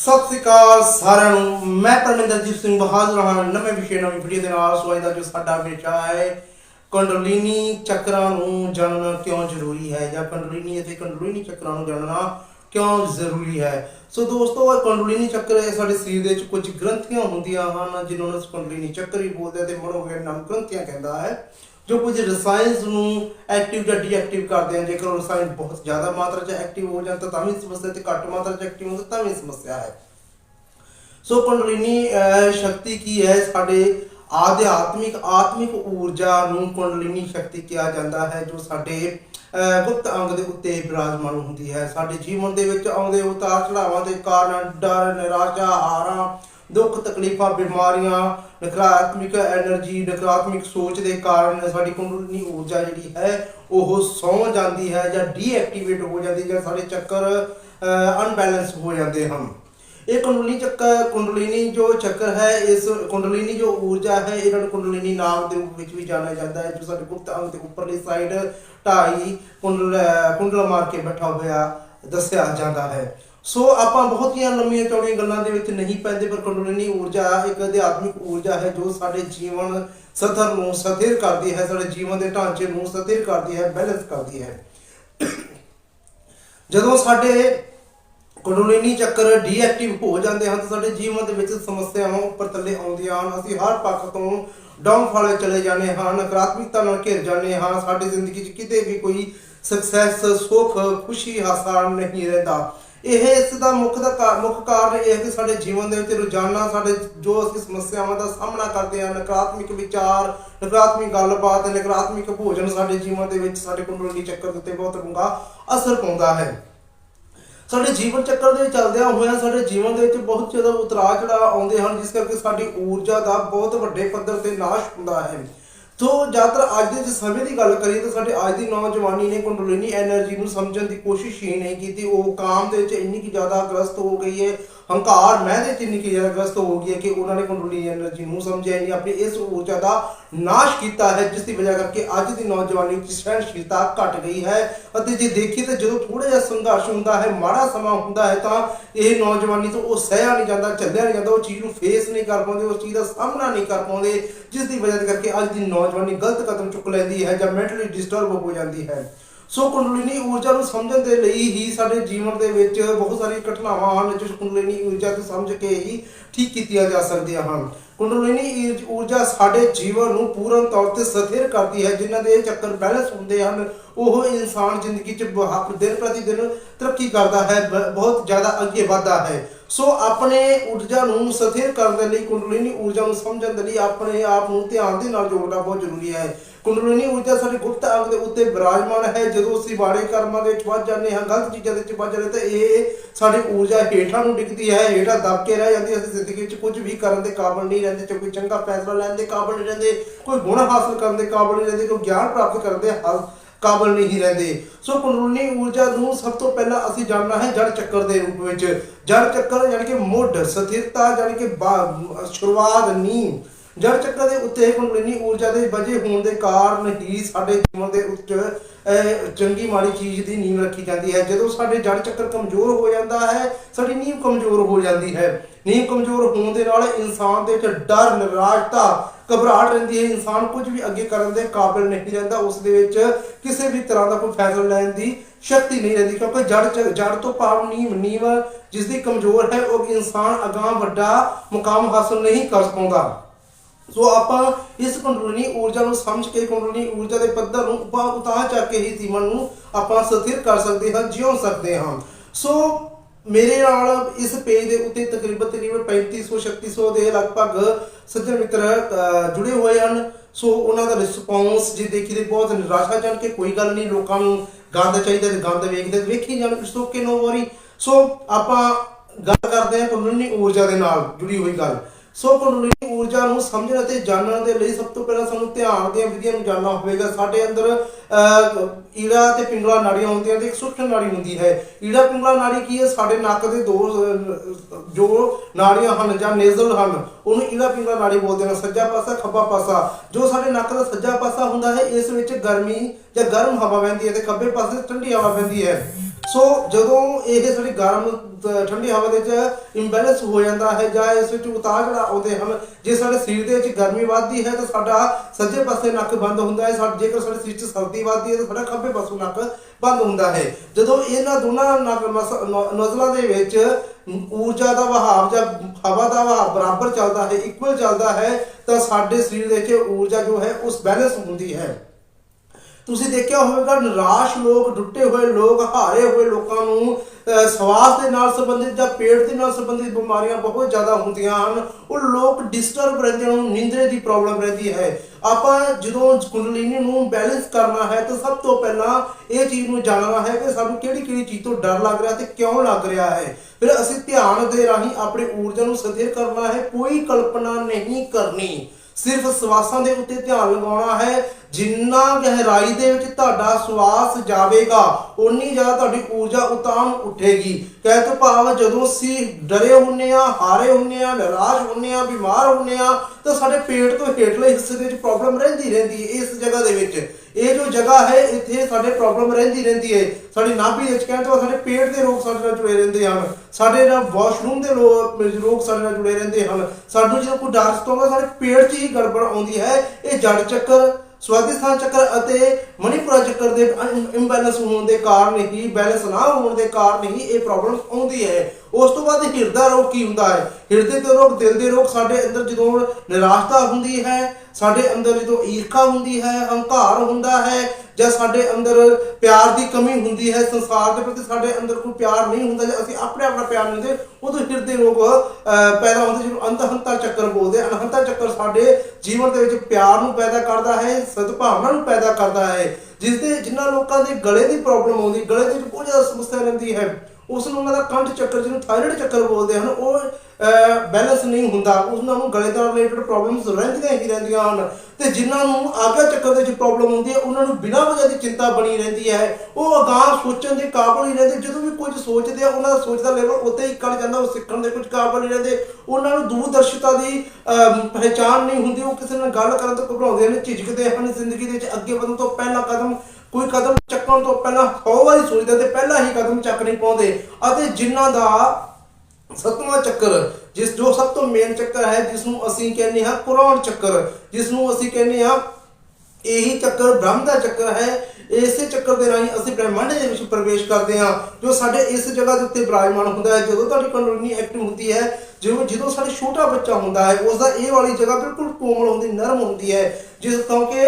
ਸਤਿ ਸ੍ਰੀ ਅਕਾਲ ਸਾਰਿਆਂ ਨੂੰ। ਮੈਂ ਪਰਮਿੰਦਰਜੀਤ ਸਿੰਘ ਬਹਾਦਰ ਹਾਂ। ਨਵੇਂ ਵਿਸ਼ੇ, ਨਵੀਂ ਵੀਡੀਓ ਦੇ ਨਾਲ ਸੋ ਅੱਜ ਦਾ ਜੋ ਸਾਡਾ ਵਿਸ਼ਾ ਹੈ, ਕੰਡਲੀਨੀ ਚੱਕਰਾਂ ਨੂੰ ਜਾਣਨਾ ਕਿਉਂ ਜ਼ਰੂਰੀ ਹੈ? ਜਾਂ ਕੰਡਲੀਨੀ ਅਤੇ ਕੰਡਲੀਨੀ ਚੱਕਰਾਂ ਨੂੰ ਜਾਣਨਾ ਕਿਉਂ ਜ਼ਰੂਰੀ ਹੈ? ਸੋ ਦੋਸਤੋ, ਇਹ ਕੰਡਲੀਨੀ ਚੱਕਰ ਇਹ ਸਾਡੇ ਸਰੀਰ ਦੇ ਵਿੱਚ ਕੁਝ ਗ੍ਰੰਥੀਆਂ ਹੁੰਦੀਆਂ ਹਨ, ਜਿਨ੍ਹਾਂ ਨੂੰ ਅਸੀਂ ਕੰਡਲੀਨੀ ਚੱਕਰ ਹੀ ਬੋਲਦੇ ਹਾਂ ਤੇ ਮਨੋਵਿਗਿਆਨ ਨਾਮ ਗ੍ਰੰਥੀਆਂ ਕਹਿੰਦਾ ਹੈ। ਜੋ ਕੁਝ ਰਸਾਇਣਸ ਨੂੰ ਐਕਟਿਵ ਜਾਂ ਡੀਐਕਟਿਵ ਕਰਦੇ ਹਨ ਜੇਕਰ ਉਹ ਰਸਾਇਣ ਬਹੁਤ ਜ਼ਿਆਦਾ ਮਾਤਰਾ 'ਚ ਐਕਟਿਵ ਹੋ ਜਾਣ ਤਾਂ ਤਾਂ ਵੀ ਸਮੱਸਿਆ ਤੇ ਘੱਟ ਮਾਤਰਾ 'ਚ ਐਕਟਿਵ ਹੋਣ ਤਾਂ ਵੀ ਸਮੱਸਿਆ ਹੈ। ਸੋ ਕੁੰਡਲਿਨੀ ਸ਼ਕਤੀ ਕੀ ਹੈ? ਸਾਡੇ ਆਧਿਆਤਮਿਕ ਆਤਮਿਕ ਊਰਜਾ ਨੂੰ ਕੁੰਡਲਿਨੀ ਸ਼ਕਤੀ ਕਿਹਾ ਜਾਂਦਾ ਹੈ ਜੋ ਸਾਡੇ ਅਹ, ਗੁਪਤ ਅੰਗ ਦੇ ਉੱਤੇ ਬਿਰਾਜਮਾਨ ਹੁੰਦੀ ਹੈ। ਸਾਡੇ ਜੀਵਨ ਦੇ ਵਿੱਚ ਆਉਂਦੇ ਉਤਾਰ ਚੜਾਵਾਂ ਦੇ ਕਾਰਨ ਡਰ ਨਿਰਾਸ਼ਾ ਹਾਰਾਂ ਦੁੱਖ ਤਕਲੀਫਾਂ, ਬਿਮਾਰੀਆਂ, ਨਕਾਰਾਤਮਕ ਐਨਰਜੀ, ਨਕਾਰਾਤਮਕ ਸੋਚ ਦੇ ਕਾਰਨ ਸਾਡੀ ਕੁੰਡਲਿਨੀ ਊਰਜਾ ਜਿਹੜੀ ਹੈ, ਉਹ ਸੌਂ ਜਾਂਦੀ ਹੈ ਜਾਂ ਡੀਐਕਟੀਵੇਟ ਹੋ ਜਾਂਦੀ ਹੈ ਜਾਂ ਸਾਡੇ ਚੱਕਰ ਅਨਬੈਲੈਂਸ ਹੋ ਜਾਂਦੇ ਹਨ। ਇਹ ਕੁੰਡਲੀ ਚੱਕਰ, ਕੁੰਡਲੀਨੀ ਜੋ ਚੱਕਰ ਹੈ, ਇਸ ਕੁੰਡਲਿਨੀ ਜੋ ਊਰਜਾ ਹੈ, ਇਹਨਾਂ ਨੂੰ ਕੁੰਡਲਿਨੀ ਨਾਮ ਦੇ ਰੂਪ ਵਿੱਚ ਵੀ ਜਾਣਿਆ ਜਾਂਦਾ ਹੈ, ਜੋ ਸਾਡੇ ਗੁਪਤ ਅੰਗ ਦੇ ਉੱਪਰਲੀ ਸਾਈਡ ਢਾਈ ਕੁੰਡਲ ਕੁੰਡਲ ਮਾਰ ਕੇ ਬੈਠਾ ਹੋਇਆ ਦੱਸਿਆ ਜਾਂਦਾ ਹੈ। ਸੋ ਆਪਾਂ ਬਹੁਤੀਆਂ ਲੰਮੀਆਂ ਚੌੜੀਆਂ ਗੱਲਾਂ ਦੇ ਵਿੱਚ ਨਹੀਂ ਪੈਂਦੇ, ਪਰ ਕੁੰਡਲਿਨੀ ਊਰਜਾ ਇੱਕ ਅਧਿਆਤਮਿਕ ਊਰਜਾ ਹੈ ਜੋ ਸਾਡੇ ਜੀਵਨ ਸਥਰ ਨੂੰ ਸਥਿਰ ਕਰਦੀ ਹੈ, ਸਾਡੇ ਜੀਵਨ ਦੇ ਢਾਂਚੇ ਨੂੰ ਸਥਿਰ ਕਰਦੀ ਹੈ ਬੈਲੈਂਸ ਕਰਦੀ ਹੈ। ਜਦੋਂ ਸਾਡੇ ਕੁੰਡਲਿਨੀ ਚੱਕਰ ਡੀਐਕਟਿਵ ਹੋ ਜਾਂਦੇ ਹਨ, ਤਾਂ ਸਾਡੇ ਜੀਵਨ ਦੇ ਵਿੱਚ ਸਮੱਸਿਆਵਾਂ ਉੱਪਰ ਥੱਲੇ ਆਉਂਦੀਆਂ ਹਨ। ਅਸੀਂ ਹਰ ਪੱਖ ਤੋਂ ਡਾਊਨਫਾਲ ਚਲੇ ਜਾਂਦੇ ਹਾਂ, ਨਕਾਰਾਤਮਕਤਾ ਨਾਲ ਘਿਰ ਜਾਂਦੇ ਹਾਂ। ਸਾਡੀ ਜ਼ਿੰਦਗੀ 'ਚ ਕਿਤੇ ਵੀ ਕੋਈ ਸਕਸੈਸ ਸੁੱਖ, ਖੁਸ਼ੀ, ਹਾਸਾ ਨਹੀਂ ਰਹਿੰਦਾ। ਇਹ ਇਸ ਦਾ ਮੁੱਖ ਦਾ ਕਾ- ਮੁੱਖ ਕਾਰਨ ਇਹ ਹੈ ਕਿ ਸਾਡੇ ਜੀਵਨ ਦੇ ਵਿੱਚ ਰੋਜ਼ਾਨਾ ਸਾਡੇ ਜੋ ਅਸੀਂ ਸਮੱਸਿਆਵਾਂ ਦਾ ਸਾਹਮਣਾ ਕਰਦੇ ਹਾਂ, ਨਕਾਰਾਤਮਕ ਵਿਚਾਰ, ਨਕਾਰਾਤਮਕ ਗੱਲਬਾਤ, ਨਕਾਰਾਤਮਕ ਭੋਜਨ ਸਾਡੇ ਜੀਵਨ ਦੇ ਵਿੱਚ ਸਾਡੇ ਕੁੰਡਲਿਨੀ ਚੱਕਰ ਦੇ ਉੱਤੇ ਬਹੁਤ ਡੂੰਘਾ ਅਸਰ ਪਾਉਂਦਾ ਹੈ। ਸਾਡੇ ਜੀਵਨ ਚੱਕਰ ਦੇ ਚੱਲਦਿਆਂ ਹੋਇਆਂ ਸਾਡੇ ਜੀਵਨ ਦੇ ਵਿੱਚ ਬਹੁਤ ਜ਼ਿਆਦਾ ਉਤਰਾਅ ਚੜਾਅ ਆਉਂਦੇ ਹਨ, ਜਿਸ ਕਰਕੇ ਸਾਡੀ ਊਰਜਾ ਦਾ ਬਹੁਤ ਵੱਡੇ ਪੱਧਰ ਤੇ ਨਾਸ਼ ਹੁੰਦਾ ਹੈ। ਸੋ ਜ਼ਿਆਦਾਤਰ ਅੱਜ ਦੇ ਸਮੇਂ ਦੀ ਗੱਲ ਕਰੀਏ ਤਾਂ ਸਾਡੇ ਅੱਜ ਦੀ ਨੌਜਵਾਨੀ ਨੇ ਕੁੰਡਲਿਨੀ એનર્ਜੀ ਨੂੰ ਸਮਝਣ ਦੀ ਕੋਸ਼ਿਸ਼ ਹੀ ਨਹੀਂ ਕੀਤੀ। ਉਹ ਕਾਮ ਦੇ ਵਿੱਚ ਇੰਨੀ ਕਿ ਜ਼ਿਆਦਾ ਗ੍ਰਸਤ ਹੋ ਗਈ ਹੈ। ਹੰਕਾਰ ਮੈਂ ਦੇ ਚਿੰਨ ਕੀ ਗ੍ਰਸਤ ਹੋ ਗਈ ਹੈ ਕਿ ਉਹਨਾਂ ਨੇ ਕੁੰਡਲੀ એનર્ਜੀ ਨੂੰ ਸਮਝਿਆ ਨਹੀਂ, ਆਪਣੀ ਇਸ ਊਰਜਾ ਦਾ ਨਾਸ਼ ਕੀਤਾ ਹੈ, ਜਿਸ ਦੀ ਵਜ੍ਹਾ ਕਰਕੇ ਅੱਜ ਦੀ ਨੌਜਵਾਨੀ ਵਿੱਚ ਸਹਿਣਸ਼ੀਲਤਾ ਘਟ ਗਈ ਹੈ। ਅਤੇ ਜੇ ਦੇਖੀ ਤਾਂ ਜਦੋਂ ਥੋੜਾ ਜਿਹਾ ਸੰਘਰਸ਼ ਹੁੰਦਾ ਹੈ, ਮਾੜਾ ਸਮਾਂ ਹੁੰਦਾ ਹੈ, ਤਾਂ ਇਹ ਨੌਜਵਾਨੀ ਤੋਂ ਉਹ ਸਹਿਆ ਨਹੀਂ ਜਾਂਦਾ, ਚੱਲਿਆ ਨਹੀਂ ਜਾਂਦਾ, ਉਹ ਚੀਜ਼ ਨੂੰ ਫੇਸ ਨਹੀਂ ਕਰ ਪਾਉਂਦੇ, ਉਸ ਚੀਜ਼ ਦਾ ਸਾਹਮਣਾ ਨਹੀਂ ਕਰ ਪਾਉਂਦੇ, ਜਿਸ ਦੀ ਵਜ੍ਹਾ ਕਰਕੇ ਅੱਜ ਦੀ ਨੌਜਵਾਨੀ ਗਲਤ ਕਦਮ ਚੁੱਕ ਲੈਂਦੀ ਹੈ ਜਾਂ ਮੈਂਟਲੀ ਡਿਸਟਰਬ ਹੋ ਜਾਂਦੀ ਹੈ। ਸੋ ਕੁੰਡਲਿਨੀ ਊਰਜਾ ਨੂੰ ਸਮਝਣ ਦੇ ਲਈ ਹੀ ਸਾਡੇ ਜੀਵਨ ਦੇ ਵਿੱਚ ਬਹੁਤ ਸਾਰੀਆਂ ਘਟਨਾਵਾਂ ਹਨ ਜੋ ਕੁੰਡਲਿਨੀ ਊਰਜਾ ਨੂੰ ਸਮਝ ਕੇ ਹੀ ਠੀਕ ਕੀਤੀਆਂ ਜਾ ਸਕਦੀਆਂ ਹਨ। ਕੁੰਡਲਿਨੀ ਊਰਜ- ਊਰਜਾ ਸਾਡੇ ਜੀਵਨ ਨੂੰ ਪੂਰਨ ਤੌਰ ਤੇ ਸਥਿਰ ਕਰਦੀ ਹੈ। ਜਿਨ੍ਹਾਂ ਦੇ ਚੱਕਰ ਬੈਲੈਂਸ ਹੁੰਦੇ ਹਨ, ਉਹ ਇਨਸਾਨ ਜ਼ਿੰਦਗੀ 'ਚ ਬਹੁਤ ਦਿਨ ਪ੍ਰਤੀ ਦਿਨ ਤਰੱਕੀ ਕਰਦਾ ਹੈ, ਬ- ਬਹੁਤ ਜ਼ਿਆਦਾ ਅੱਗੇ ਵਧਦਾ ਹੈ। ਸੋ ਆਪਣੇ ਊਰਜਾ ਨੂੰ ਸਥਿਰ ਕਰਨ ਦੇ ਲਈ ਕੁੰਡਲਿਨੀ ਊਰਜਾ ਨੂੰ ਸਮਝਣ ਦੇ ਲਈ ਆਪਣੇ ਆਪ ਨੂੰ ਧਿਆਨ ਦੇ ਨਾਲ ਜੋੜਨਾ ਬਹੁਤ ਜ਼ਰੂਰੀ ਹੈ। ਕੁੰਡਲਿਨੀ ਊਰਜਾ ਸਾਡੇ ਗੁਪਤ ਅੰਗ ਦੇ ਉੱਤੇ ਵਿਰਾਜਮਾਨ ਹੈ। ਜਦੋਂ ਅਸੀਂ ਬਾੜੇ ਕਰਮਾਂ ਦੇ ਵਿੱਚ ਵੱਜ ਜਾਂਦੇ ਹਾਂ, ਗਲਤ ਚੀਜ਼ਾਂ ਦੇ ਵਿੱਚ ਵੱਜ ਜਾਂਦੇ ਤਾਂ ਇਹ ਸਾਡੀ ਊਰਜਾ ਹੇਠਾਂ ਨੂੰ ਡਿੱਗਦੀ ਹੈ। ਹੇਠਾਂ ਦਬ ਕੇ ਰਹਿ ਜਾਂਦੀ ਹੈ। ਅਸੀਂ ਜ਼ਿੰਦਗੀ ਵਿੱਚ ਕੁਝ ਵੀ ਕਰਨ ਦੇ ਕਾਬਲ ਨਹੀਂ ਰਹਿੰਦੇ ਤੇ ਕੋਈ ਚੰਗਾ ਫੈਸਲਾ ਲੈਣ ਦੇ ਕਾਬਲ ਨਹੀਂ ਰਹਿੰਦੇ, ਕੋਈ ਗੁਣ ਹਾਸਲ ਕਰਨ ਦੇ ਕਾਬਲ ਨਹੀਂ ਰਹਿੰਦੇ, ਕੋਈ ਗਿਆਨ ਪ੍ਰਾਪਤ ਕਰਨ ਦੇ ਕਾਬਲ ਨਹੀਂ ਰਹਿੰਦੇ। ਸੋ ਕੁੰਡਲਿਨੀ ਊਰਜਾ ਨੂੰ ਸਭ ਤੋਂ ਪਹਿਲਾਂ ਅਸੀਂ ਜਾਣਨਾ ਹੈ ਜੜ ਚੱਕਰ ਦੇ ਰੂਪ ਵਿੱਚ। ਜੜ ਚੱਕਰ ਯਾਨੀ ਕਿ ਮੁੱਢ, ਸਥਿਰਤਾ ਯਾਨੀ ਕਿ ਸ਼ੁਰੂਆਤ, ਨੀਂਹ। ਜੜ ਚੱਕਰ ਦੇ ਉੱਤੇ ਕੁੰਡਲਿਨੀ ਊਰਜਾ ਦੇ ਵਜੇ ਹੋਣ ਦੇ ਕਾਰਨ ਹੀ ਸਾਡੇ ਜੀਵਨ ਦੇ ਉੱਚ ਚੰਗੀ ਮਾੜੀ ਚੀਜ਼ ਦੀ ਨੀਂਹ ਰੱਖੀ ਜਾਂਦੀ ਹੈ। ਜਦੋਂ ਸਾਡੇ ਜੜ ਚੱਕਰ ਕਮਜ਼ੋਰ ਹੋ ਜਾਂਦਾ ਹੈ, ਸਾਡੀ ਨੀਂਹ ਕਮਜ਼ੋਰ ਹੋ ਜਾਂਦੀ ਹੈ। ਨੀਂਹ ਕਮਜ਼ੋਰ ਹੋਣ ਦੇ ਨਾਲ ਇਨਸਾਨ ਦੇ ਵਿੱਚ ਡਰ, ਨਿਰਾਸ਼ਤਾ ਘਬਰਾਹਟ ਰਹਿੰਦੀ ਹੈ। ਇਨਸਾਨ ਕੁਝ ਵੀ ਅੱਗੇ ਕਰਨ ਦੇ ਕਾਬਿਲ ਨਹੀਂ ਰਹਿੰਦਾ, ਉਸ ਦੇ ਵਿੱਚ ਕਿਸੇ ਵੀ ਤਰ੍ਹਾਂ ਦਾ ਕੋਈ ਫੈਸਲਾ ਲੈਣ ਦੀ ਸ਼ਕਤੀ ਨਹੀਂ ਰਹਿੰਦੀ, ਕਿਉਂਕਿ ਜੜ ਚ- ਜੜ ਤੋਂ ਭਾਵ ਨੀਂਹ ਨੀਂਹ ਜਿਸ ਦੀ ਕਮਜ਼ੋਰ ਹੈ, ਉਹ ਇਨਸਾਨ ਅਗਾਂਹ ਵੱਡਾ ਮੁਕਾਮ ਹਾਸਲ ਨਹੀਂ ਕਰ ਪਾਉਂਦਾ। ਸੋ ਆਪਾਂ ਇਸ ਕੁੰਡਲਿਨੀ ਊਰਜਾ ਨੂੰ ਸਮਝ ਕੇ ਕੁੰਡਲਿਨੀ ਊਰਜਾ ਦੇ ਪੱਧਰ ਨੂੰ ਉਪਾ ਉਤਾਰ ਚੱਕ ਕੇ ਹੀ ਜੀਵਨ ਨੂੰ ਆਪਾਂ ਸਥਿਰ ਕਰ ਸਕਦੇ ਹਾਂ, ਜਿਉ ਸਕਦੇ ਹਾਂ। ਸੋ ਮੇਰੇ ਨਾਲ ਇਸ ਪੇਜ ਦੇ ਉੱਤੇ ਤਕਰੀਬਨ ਤਕਰੀਬਨ 3500 3600 ਦੇ ਲਗਭਗ ਸੱਜਣ ਮਿੱਤਰ ਜੁੜੇ ਹੋਏ ਹਨ। ਸੋ ਉਹਨਾਂ ਦਾ ਰਿਸਪੌਂਸ ਜੇ ਦੇਖੀ ਤੇ ਬਹੁਤ ਨਿਰਾਸ਼ਾਜਨਕ ਕਿ ਕੋਈ ਗੱਲ ਨਹੀਂ, ਲੋਕਾਂ ਨੂੰ ਗੰਦ ਚਾਹੀਦਾ ਤੇ ਗੰਦ ਵੇਖਦੇ ਵੇਖੀ ਜਾਣ, ਇਸ ਤੋਂ ਕਿ ਨੋ ਵਰੀ। ਸੋ ਆਪਾਂ ਗੱਲ ਕਰਦੇ ਹਾਂ ਕੁੰਡਲਿਨੀ ਊਰਜਾ ਦੇ ਨਾਲ ਜੁੜੀ ਹੋਈ ਗੱਲ। ਸੋ ਕੁੰਡਲਿਨੀ ਊਰਜਾ ਨੂੰ ਸਮਝਣ ਅਤੇ ਜਾਣਨ ਦੇ ਲਈ ਸਭ ਤੋਂ ਪਹਿਲਾਂ ਸਾਨੂੰ ਧਿਆਨ ਦੀਆਂ ਵਿਧੀਆਂ ਨੂੰ ਜਾਣਨਾ ਹੋਵੇਗਾ। ਸਾਡੇ ਅੰਦਰ ਈੜਾ ਤੇ ਪਿੰਗਲਾ ਨਾੜੀਆਂ ਹੁੰਦੀਆਂ ਤੇ ਇੱਕ ਸੂਖਮ ਨਾੜੀ ਹੁੰਦੀ ਹੈ। ਈੜਾ, ਪਿੰਗਲਾ ਨਾੜੀ ਕੀ ਹੈ? ਸਾਡੇ ਨੱਕ ਦੇ ਦੋ ਜੋ ਨਾੜੀਆਂ ਹਨ ਜਾਂ ਨੇਜ਼ਲ ਹਨ, ਉਹਨੂੰ ਈੜਾ, ਪਿੰਗਲਾ ਨਾੜੀ ਬੋਲਦੇ ਹਨ। ਸੱਜਾ ਪਾਸਾ, ਖੱਬਾ ਪਾਸਾ। ਜੋ ਸਾਡੇ ਨੱਕ ਦਾ ਸੱਜਾ ਪਾਸਾ ਹੁੰਦਾ ਹੈ, ਇਸ ਵਿੱਚ ਗਰਮੀ ਜਾਂ ਗਰਮ ਹਵਾ ਵਹਿੰਦੀ ਹੈ ਤੇ ਖੱਬੇ ਪਾਸੇ ਠੰਡੀ ਹਵਾ ਵਹਿੰਦੀ ਹੈ। ਸੋ ਜਦੋਂ ਇਹ ਸਾਡੀ ਗਰਮ ਠੰਡੀ ਹਵਾ ਦੇ ਵਿੱਚ ਇੰਬੈਲੈਂਸ ਹੋ ਜਾਂਦਾ ਹੈ ਜਾਂ ਇਸ ਵਿੱਚ ਉਤਾਰ ਚੜਾਅ ਆਉਂਦੇ ਹਨ, ਜੇ ਸਾਡੇ ਸਰੀਰ ਦੇ ਵਿੱਚ ਗਰਮੀ ਵੱਧਦੀ ਹੈ ਤਾਂ ਸਾਡਾ ਸੱਜੇ ਪਾਸੇ ਨੱਕ ਬੰਦ ਹੁੰਦਾ ਹੈ ਸਾ ਜੇਕਰ ਸਾਡੇ ਸਰੀਰ 'ਚ ਸਰਦੀ ਵੱਧਦੀ ਹੈ ਤਾਂ ਸਾਡਾ ਖੱਬੇ ਪਾਸੋਂ ਨੱਕ ਬੰਦ ਹੁੰਦਾ ਹੈ। ਜਦੋਂ ਇਹਨਾਂ ਦੋਨਾਂ ਨੱਕ ਨਸ- ਨਜ਼ਲਾਂ ਦੇ ਵਿੱਚ ਊਰਜਾ ਦਾ ਵਹਾਅ ਜਾਂ ਹਵਾ ਦਾ ਵਹਾਅ ਬਰਾਬਰ ਚੱਲਦਾ ਹੈ ਇਕੁਅਲ ਚੱਲਦਾ ਹੈ, ਤਾਂ ਸਾਡੇ ਸਰੀਰ ਦੇ ਵਿੱਚ ਊਰਜਾ ਜੋ ਹੈ, ਉਸ ਬੈਲੈਂਸ ਹੁੰਦੀ ਹੈ। ਤੁਸੀਂ ਦੇਖਿਆ ਹੋਵੇਗਾ ਨਿਰਾਸ਼ ਲੋਕ ਟੁੱਟੇ ਹੋਏ ਲੋਕ ਹਾਰੇ ਹੋਏ ਲੋਕਾਂ ਨੂੰ ਅਹ, ਸਵਾਸ ਦੇ ਨਾਲ ਸੰਬੰਧਿਤ ਜਾਂ ਪੇਟ ਦੇ ਨਾਲ ਸੰਬੰਧਿਤ ਬਿਮਾਰੀਆਂ ਬਹੁਤ ਜ਼ਿਆਦਾ ਹੁੰਦੀਆਂ ਹਨ। ਉਹ ਲੋਕ ਡਿਸਟਰਬ ਰਹਿੰਦੇ ਹਨ ਨਿੰਦਰੇ ਦੀ ਪ੍ਰੋਬਲਮ ਰਹਿੰਦੀ ਹੈ। ਆਪਾਂ ਜਦੋਂ ਕੁੰਡਲੀਨੀ ਨੂੰ ਬੈਲੈਂਸ ਕਰਨਾ ਹੈ ਤਾਂ ਸਭ ਤੋਂ ਪਹਿਲਾਂ ਇਹ ਚੀਜ਼ ਨੂੰ ਜਾਣਨਾ ਹੈ ਕਿ ਸਾਨੂੰ ਕਿਹੜੀ ਕਿਹੜੀ ਚੀਜ਼ ਤੋਂ ਡਰ ਲੱਗ ਰਿਹਾ ਤੇ ਕਿਉਂ ਲੱਗ ਰਿਹਾ ਹੈ। ਫਿਰ ਅਸੀਂ ਧਿਆਨ ਦੇ ਰਾਹੀਂ ਆਪਣੀ ਊਰਜਾ ਨੂੰ ਸਥਿਰ ਕਰਨਾ ਹੈ ਕੋਈ ਕਲਪਨਾ ਨਹੀਂ ਕਰਨੀ। ਸਿਰਫ ਸਵਾਸਾਂ ਦੇ ਉੱਤੇ ਧਿਆਨ ਲਗਾਉਣਾ ਹੈ ਜਿੰਨਾ ਗਹਿਰਾਈ ਦੇ ਵਿੱਚ ਤੁਹਾਡਾ ਸਵਾਸ ਜਾਵੇਗਾ ਉਨੀ ਜ਼ਿਆਦਾ ਤੁਹਾਡੀ ਊਰਜਾ ਉਤਾਨ ਉੱਠੇਗੀ। ਕਹਿ ਤੋਂ ਭਾਵ ਜਦੋਂ ਅਸੀਂ ਡਰੇ ਹੁੰਨੇ ਆ, ਹਾਰੇ ਹੁੰਨੇ ਆ, ਨਿਰਾਸ਼ ਹੁੰਨੇ ਆ, ਬਿਮਾਰ ਹੁੰਨੇ ਆ, ਤਾਂ ਸਾਡੇ ਪੇਟ ਤੋਂ ਹੇਠਲੇ ਹਿੱਸੇ ਦੇ ਵਿੱਚ ਪ੍ਰੋਬਲਮ ਰਹਿੰਦੀ ਰਹਿੰਦੀ ਹੈ ਇਸ ਜਗ੍ਹਾ ਦੇ ਵਿੱਚ। ਇਹ ਜੋ ਜਗ੍ਹਾ ਹੈ, ਇੱਥੇ ਸਾਡੇ ਪ੍ਰੋਬਲਮ ਰਹਿੰਦੀ ਰਹਿੰਦੀ ਹੈ ਸਾਡੀ ਨਾਭੀ ਦੇ ਵਿੱਚ ਕਹਿਣ ਤੋਂ ਬਾਅਦ ਸਾਡੇ ਪੇਟ ਦੇ ਰੋਗ ਸਾਡੇ ਨਾਲ ਜੁੜੇ ਰਹਿੰਦੇ ਹਨ। ਸਾਡੇ ਨਾਲ ਵਾਸ਼ਰੂਮ ਦੇ ਰੋਗ ਸਾਡੇ ਨਾਲ ਜੁੜੇ ਰਹਿੰਦੇ ਹਨ। ਸਾਨੂੰ ਜਦੋਂ ਕੋਈ ਡਾਰਕ ਸਟੋਨ ਸਾਡੇ ਪੇਟ 'ਚ ਹੀ ਗੜਬੜ ਆਉਂਦੀ ਹੈ। ਇਹ ਜੜ ਚੱਕਰ ਸਵਾਦਿਸਥਾਨ ਚੱਕਰ ਅਤੇ ਮਣੀਪੁਰਾ ਚੱਕਰ ਦੇ ਇੰਬੈਲੈਂਸ ਹੋਣ ਦੇ ਕਾਰਨ ਹੀ ਬੈਲੈਂਸ ਨਾ ਹੋਣ ਦੇ ਕਾਰਨ ਹੀ ਇਹ ਪ੍ਰੋਬਲਮ ਆਉਂਦੀ ਹੈ। ਉਸ ਤੋਂ ਬਾਅਦ ਹਿਰਦਾ ਰੋਗ ਕੀ ਹੁੰਦਾ ਹੈ? ਹਿਰਦੇ ਦੇ ਰੋਗ, ਦਿਲ ਦੇ ਰੋਗ ਸਾਡੇ ਅੰਦਰ ਜਦੋਂ ਨਿਰਾਸ਼ਤਾ ਹੁੰਦੀ ਹੈ, ਸਾਡੇ ਅੰਦਰ ਜਦੋਂ ਈਰਖਾ ਹੁੰਦੀ ਹੈ, ਹੰਕਾਰ ਹੁੰਦਾ ਹੈ ਜਾਂ ਸਾਡੇ ਅੰਦਰ ਪਿਆਰ ਦੀ ਕਮੀ ਹੁੰਦੀ ਹੈ ਸੰਸਾਰ ਦੇ ਪ੍ਰਤੀ ਸਾਡੇ ਅੰਦਰ ਕੋਈ ਪਿਆਰ ਨਹੀਂ ਹੁੰਦਾ ਜਾਂ ਅਸੀਂ ਆਪਣੇ ਆਪ ਨਾਲ ਪਿਆਰ ਨਹੀਂ ਹੁੰਦੇ ਉਦੋਂ ਹਿਰਦੇ ਰੋਗ ਅਹ, ਪੈਦਾ ਹੁੰਦੇ ਜਿਹਨੂੰ ਅੰਤਹੰਤਾ ਚੱਕਰ ਬੋਲਦੇ ਅਨਹੰਤਾ ਚੱਕਰ ਸਾਡੇ ਜੀਵਨ ਦੇ ਵਿੱਚ ਪਿਆਰ ਨੂੰ ਪੈਦਾ ਕਰਦਾ ਹੈ ਸਦਭਾਵਨਾ ਨੂੰ ਪੈਦਾ ਕਰਦਾ ਹੈ ਜਿਸ ਦੇ ਜਿਨ੍ਹਾਂ ਲੋਕਾਂ ਦੇ ਗਲੇ ਦੀ ਪ੍ਰੋਬਲਮ ਆਉਂਦੀ ਗਲੇ ਦੇ ਵਿੱਚ ਬਹੁਤ ਜ਼ਿਆਦਾ ਸਮੱਸਿਆ ਰਹਿੰਦੀ ਹੈ। ਉਸ ਨੂੰ ਉਹਨਾਂ ਦਾ ਕੰਠ ਚੱਕਰ ਜਿਹਨੂੰ ਥਾਇਰਾਇਡ ਚੱਕਰ ਬੋਲਦੇ ਹਨ ਉਹ ਬੈਲੈਂਸ ਨਹੀਂ ਹੁੰਦਾ। ਉਸ ਨੂੰ ਗਲੇ ਦਾ ਰਿਲੇਟਡ ਪ੍ਰੋਬਲਮਸ ਰਹਿੰਦੀਆਂ ਹੀ ਰਹਿੰਦੀਆਂ ਹਨ। ਤੇ ਜਿਨ੍ਹਾਂ ਨੂੰ ਆਗਾ ਚੱਕਰ ਦੇ ਵਿੱਚ ਪ੍ਰੋਬਲਮ ਹੁੰਦੀ ਹੈ ਉਹਨਾਂ ਨੂੰ ਬਿਨਾਂ ਵਜ੍ਹਾ ਦੀ ਚਿੰਤਾ ਬਣੀ ਰਹਿੰਦੀ ਹੈ। ਉਹ ਅਗਾਂਹ ਸੋਚਣ ਦੇ ਕਾਬਲ ਹੀ ਰਹਿੰਦੇ। ਜਦੋਂ ਵੀ ਕੁਝ ਸੋਚਦੇ ਆ ਉਹਨਾਂ ਦਾ ਸੋਚ ਦਾ ਲੈਵਲ ਉੱਤੇ ਹੀ ਕੱਲ ਜਾਂਦਾ ਉਹ ਸਿੱਖਣ ਦੇ ਕੁਝ ਕਾਬਲ ਨਹੀਂ ਰਹਿੰਦੇ। ਉਹਨਾਂ ਨੂੰ ਦੂਰਦਰਸ਼ਿਤਾ ਦੀ ਅਮ, ਪਹਿਚਾਣ ਨਹੀਂ ਹੁੰਦੀ। ਉਹ ਕਿਸੇ ਨਾਲ ਗੱਲ ਕਰਨ ਤੋਂ ਘਬਰਾਉਂਦੇ ਨੇ ਝਿਜਕਦੇ ਹਨ। ਜ਼ਿੰਦਗੀ ਦੇ ਵਿੱਚ ਅੱਗੇ ਵਧਣ ਤੋਂ ਪਹਿਲਾਂ ਕਦਮ ਕੋਈ ਕਦਮ ਚੱਕਣ ਤੋਂ ਪਹਿਲਾਂ 100 ਵਾਰੀ ਸੋਚਦੇ ਤੇ ਪਹਿਲਾਂ ਹੀ ਕਦਮ ਚੱਕ ਨਹੀਂ ਪਾਉਂਦੇ। ਅਤੇ ਜਿਨ੍ਹਾਂ ਦਾ ਸਤਵਾਂ ਚੱਕਰ, ਜਿਸ ਜੋ ਸਭ ਤੋਂ ਮੇਨ ਚੱਕਰ ਹੈ ਜਿਸ ਨੂੰ ਅਸੀਂ ਕਹਿੰਦੇ ਹਾਂ ਕੁਰਾਨ ਚੱਕਰ ਜਿਸ ਨੂੰ ਅਸੀਂ ਕਹਿੰਦੇ ਹਾਂ ਇਹੀ ਚੱਕਰ, ਬ੍ਰਹਮ ਦਾ ਚੱਕਰ ਹੈ। ਇਸੇ ਚੱਕਰ ਦੇ ਰਾਹੀਂ ਅਸੀਂ ਬ੍ਰਹਿਮੰਡ ਦੇ ਵਿੱਚ ਪ੍ਰਵੇਸ਼ ਕਰਦੇ ਹਾਂ, ਜੋ ਸਾਡੇ ਇਸ ਜਗ੍ਹਾ ਦੇ ਉੱਤੇ ਬਿਰਾਜਮਾਨ ਹੁੰਦਾ ਹੈ। ਜਦੋਂ ਤੁਹਾਡੀ ਕੰਡੋਲਨੀ ਐਕਟਿਵ ਹੁੰਦੀ ਹੈ, ਜਿਵੇਂ ਜਦੋਂ ਸਾਡੇ ਛੋਟਾ ਬੱਚਾ ਹੁੰਦਾ ਹੈ ਉਸ ਦਾ ਇਹ ਵਾਲੀ ਜਗ੍ਹਾ ਬਿਲਕੁਲ ਕੋਮਲ ਹੁੰਦੀ, ਨਰਮ ਹੁੰਦੀ ਹੈ। ਜਿਸ ਤੋਂ ਕਿ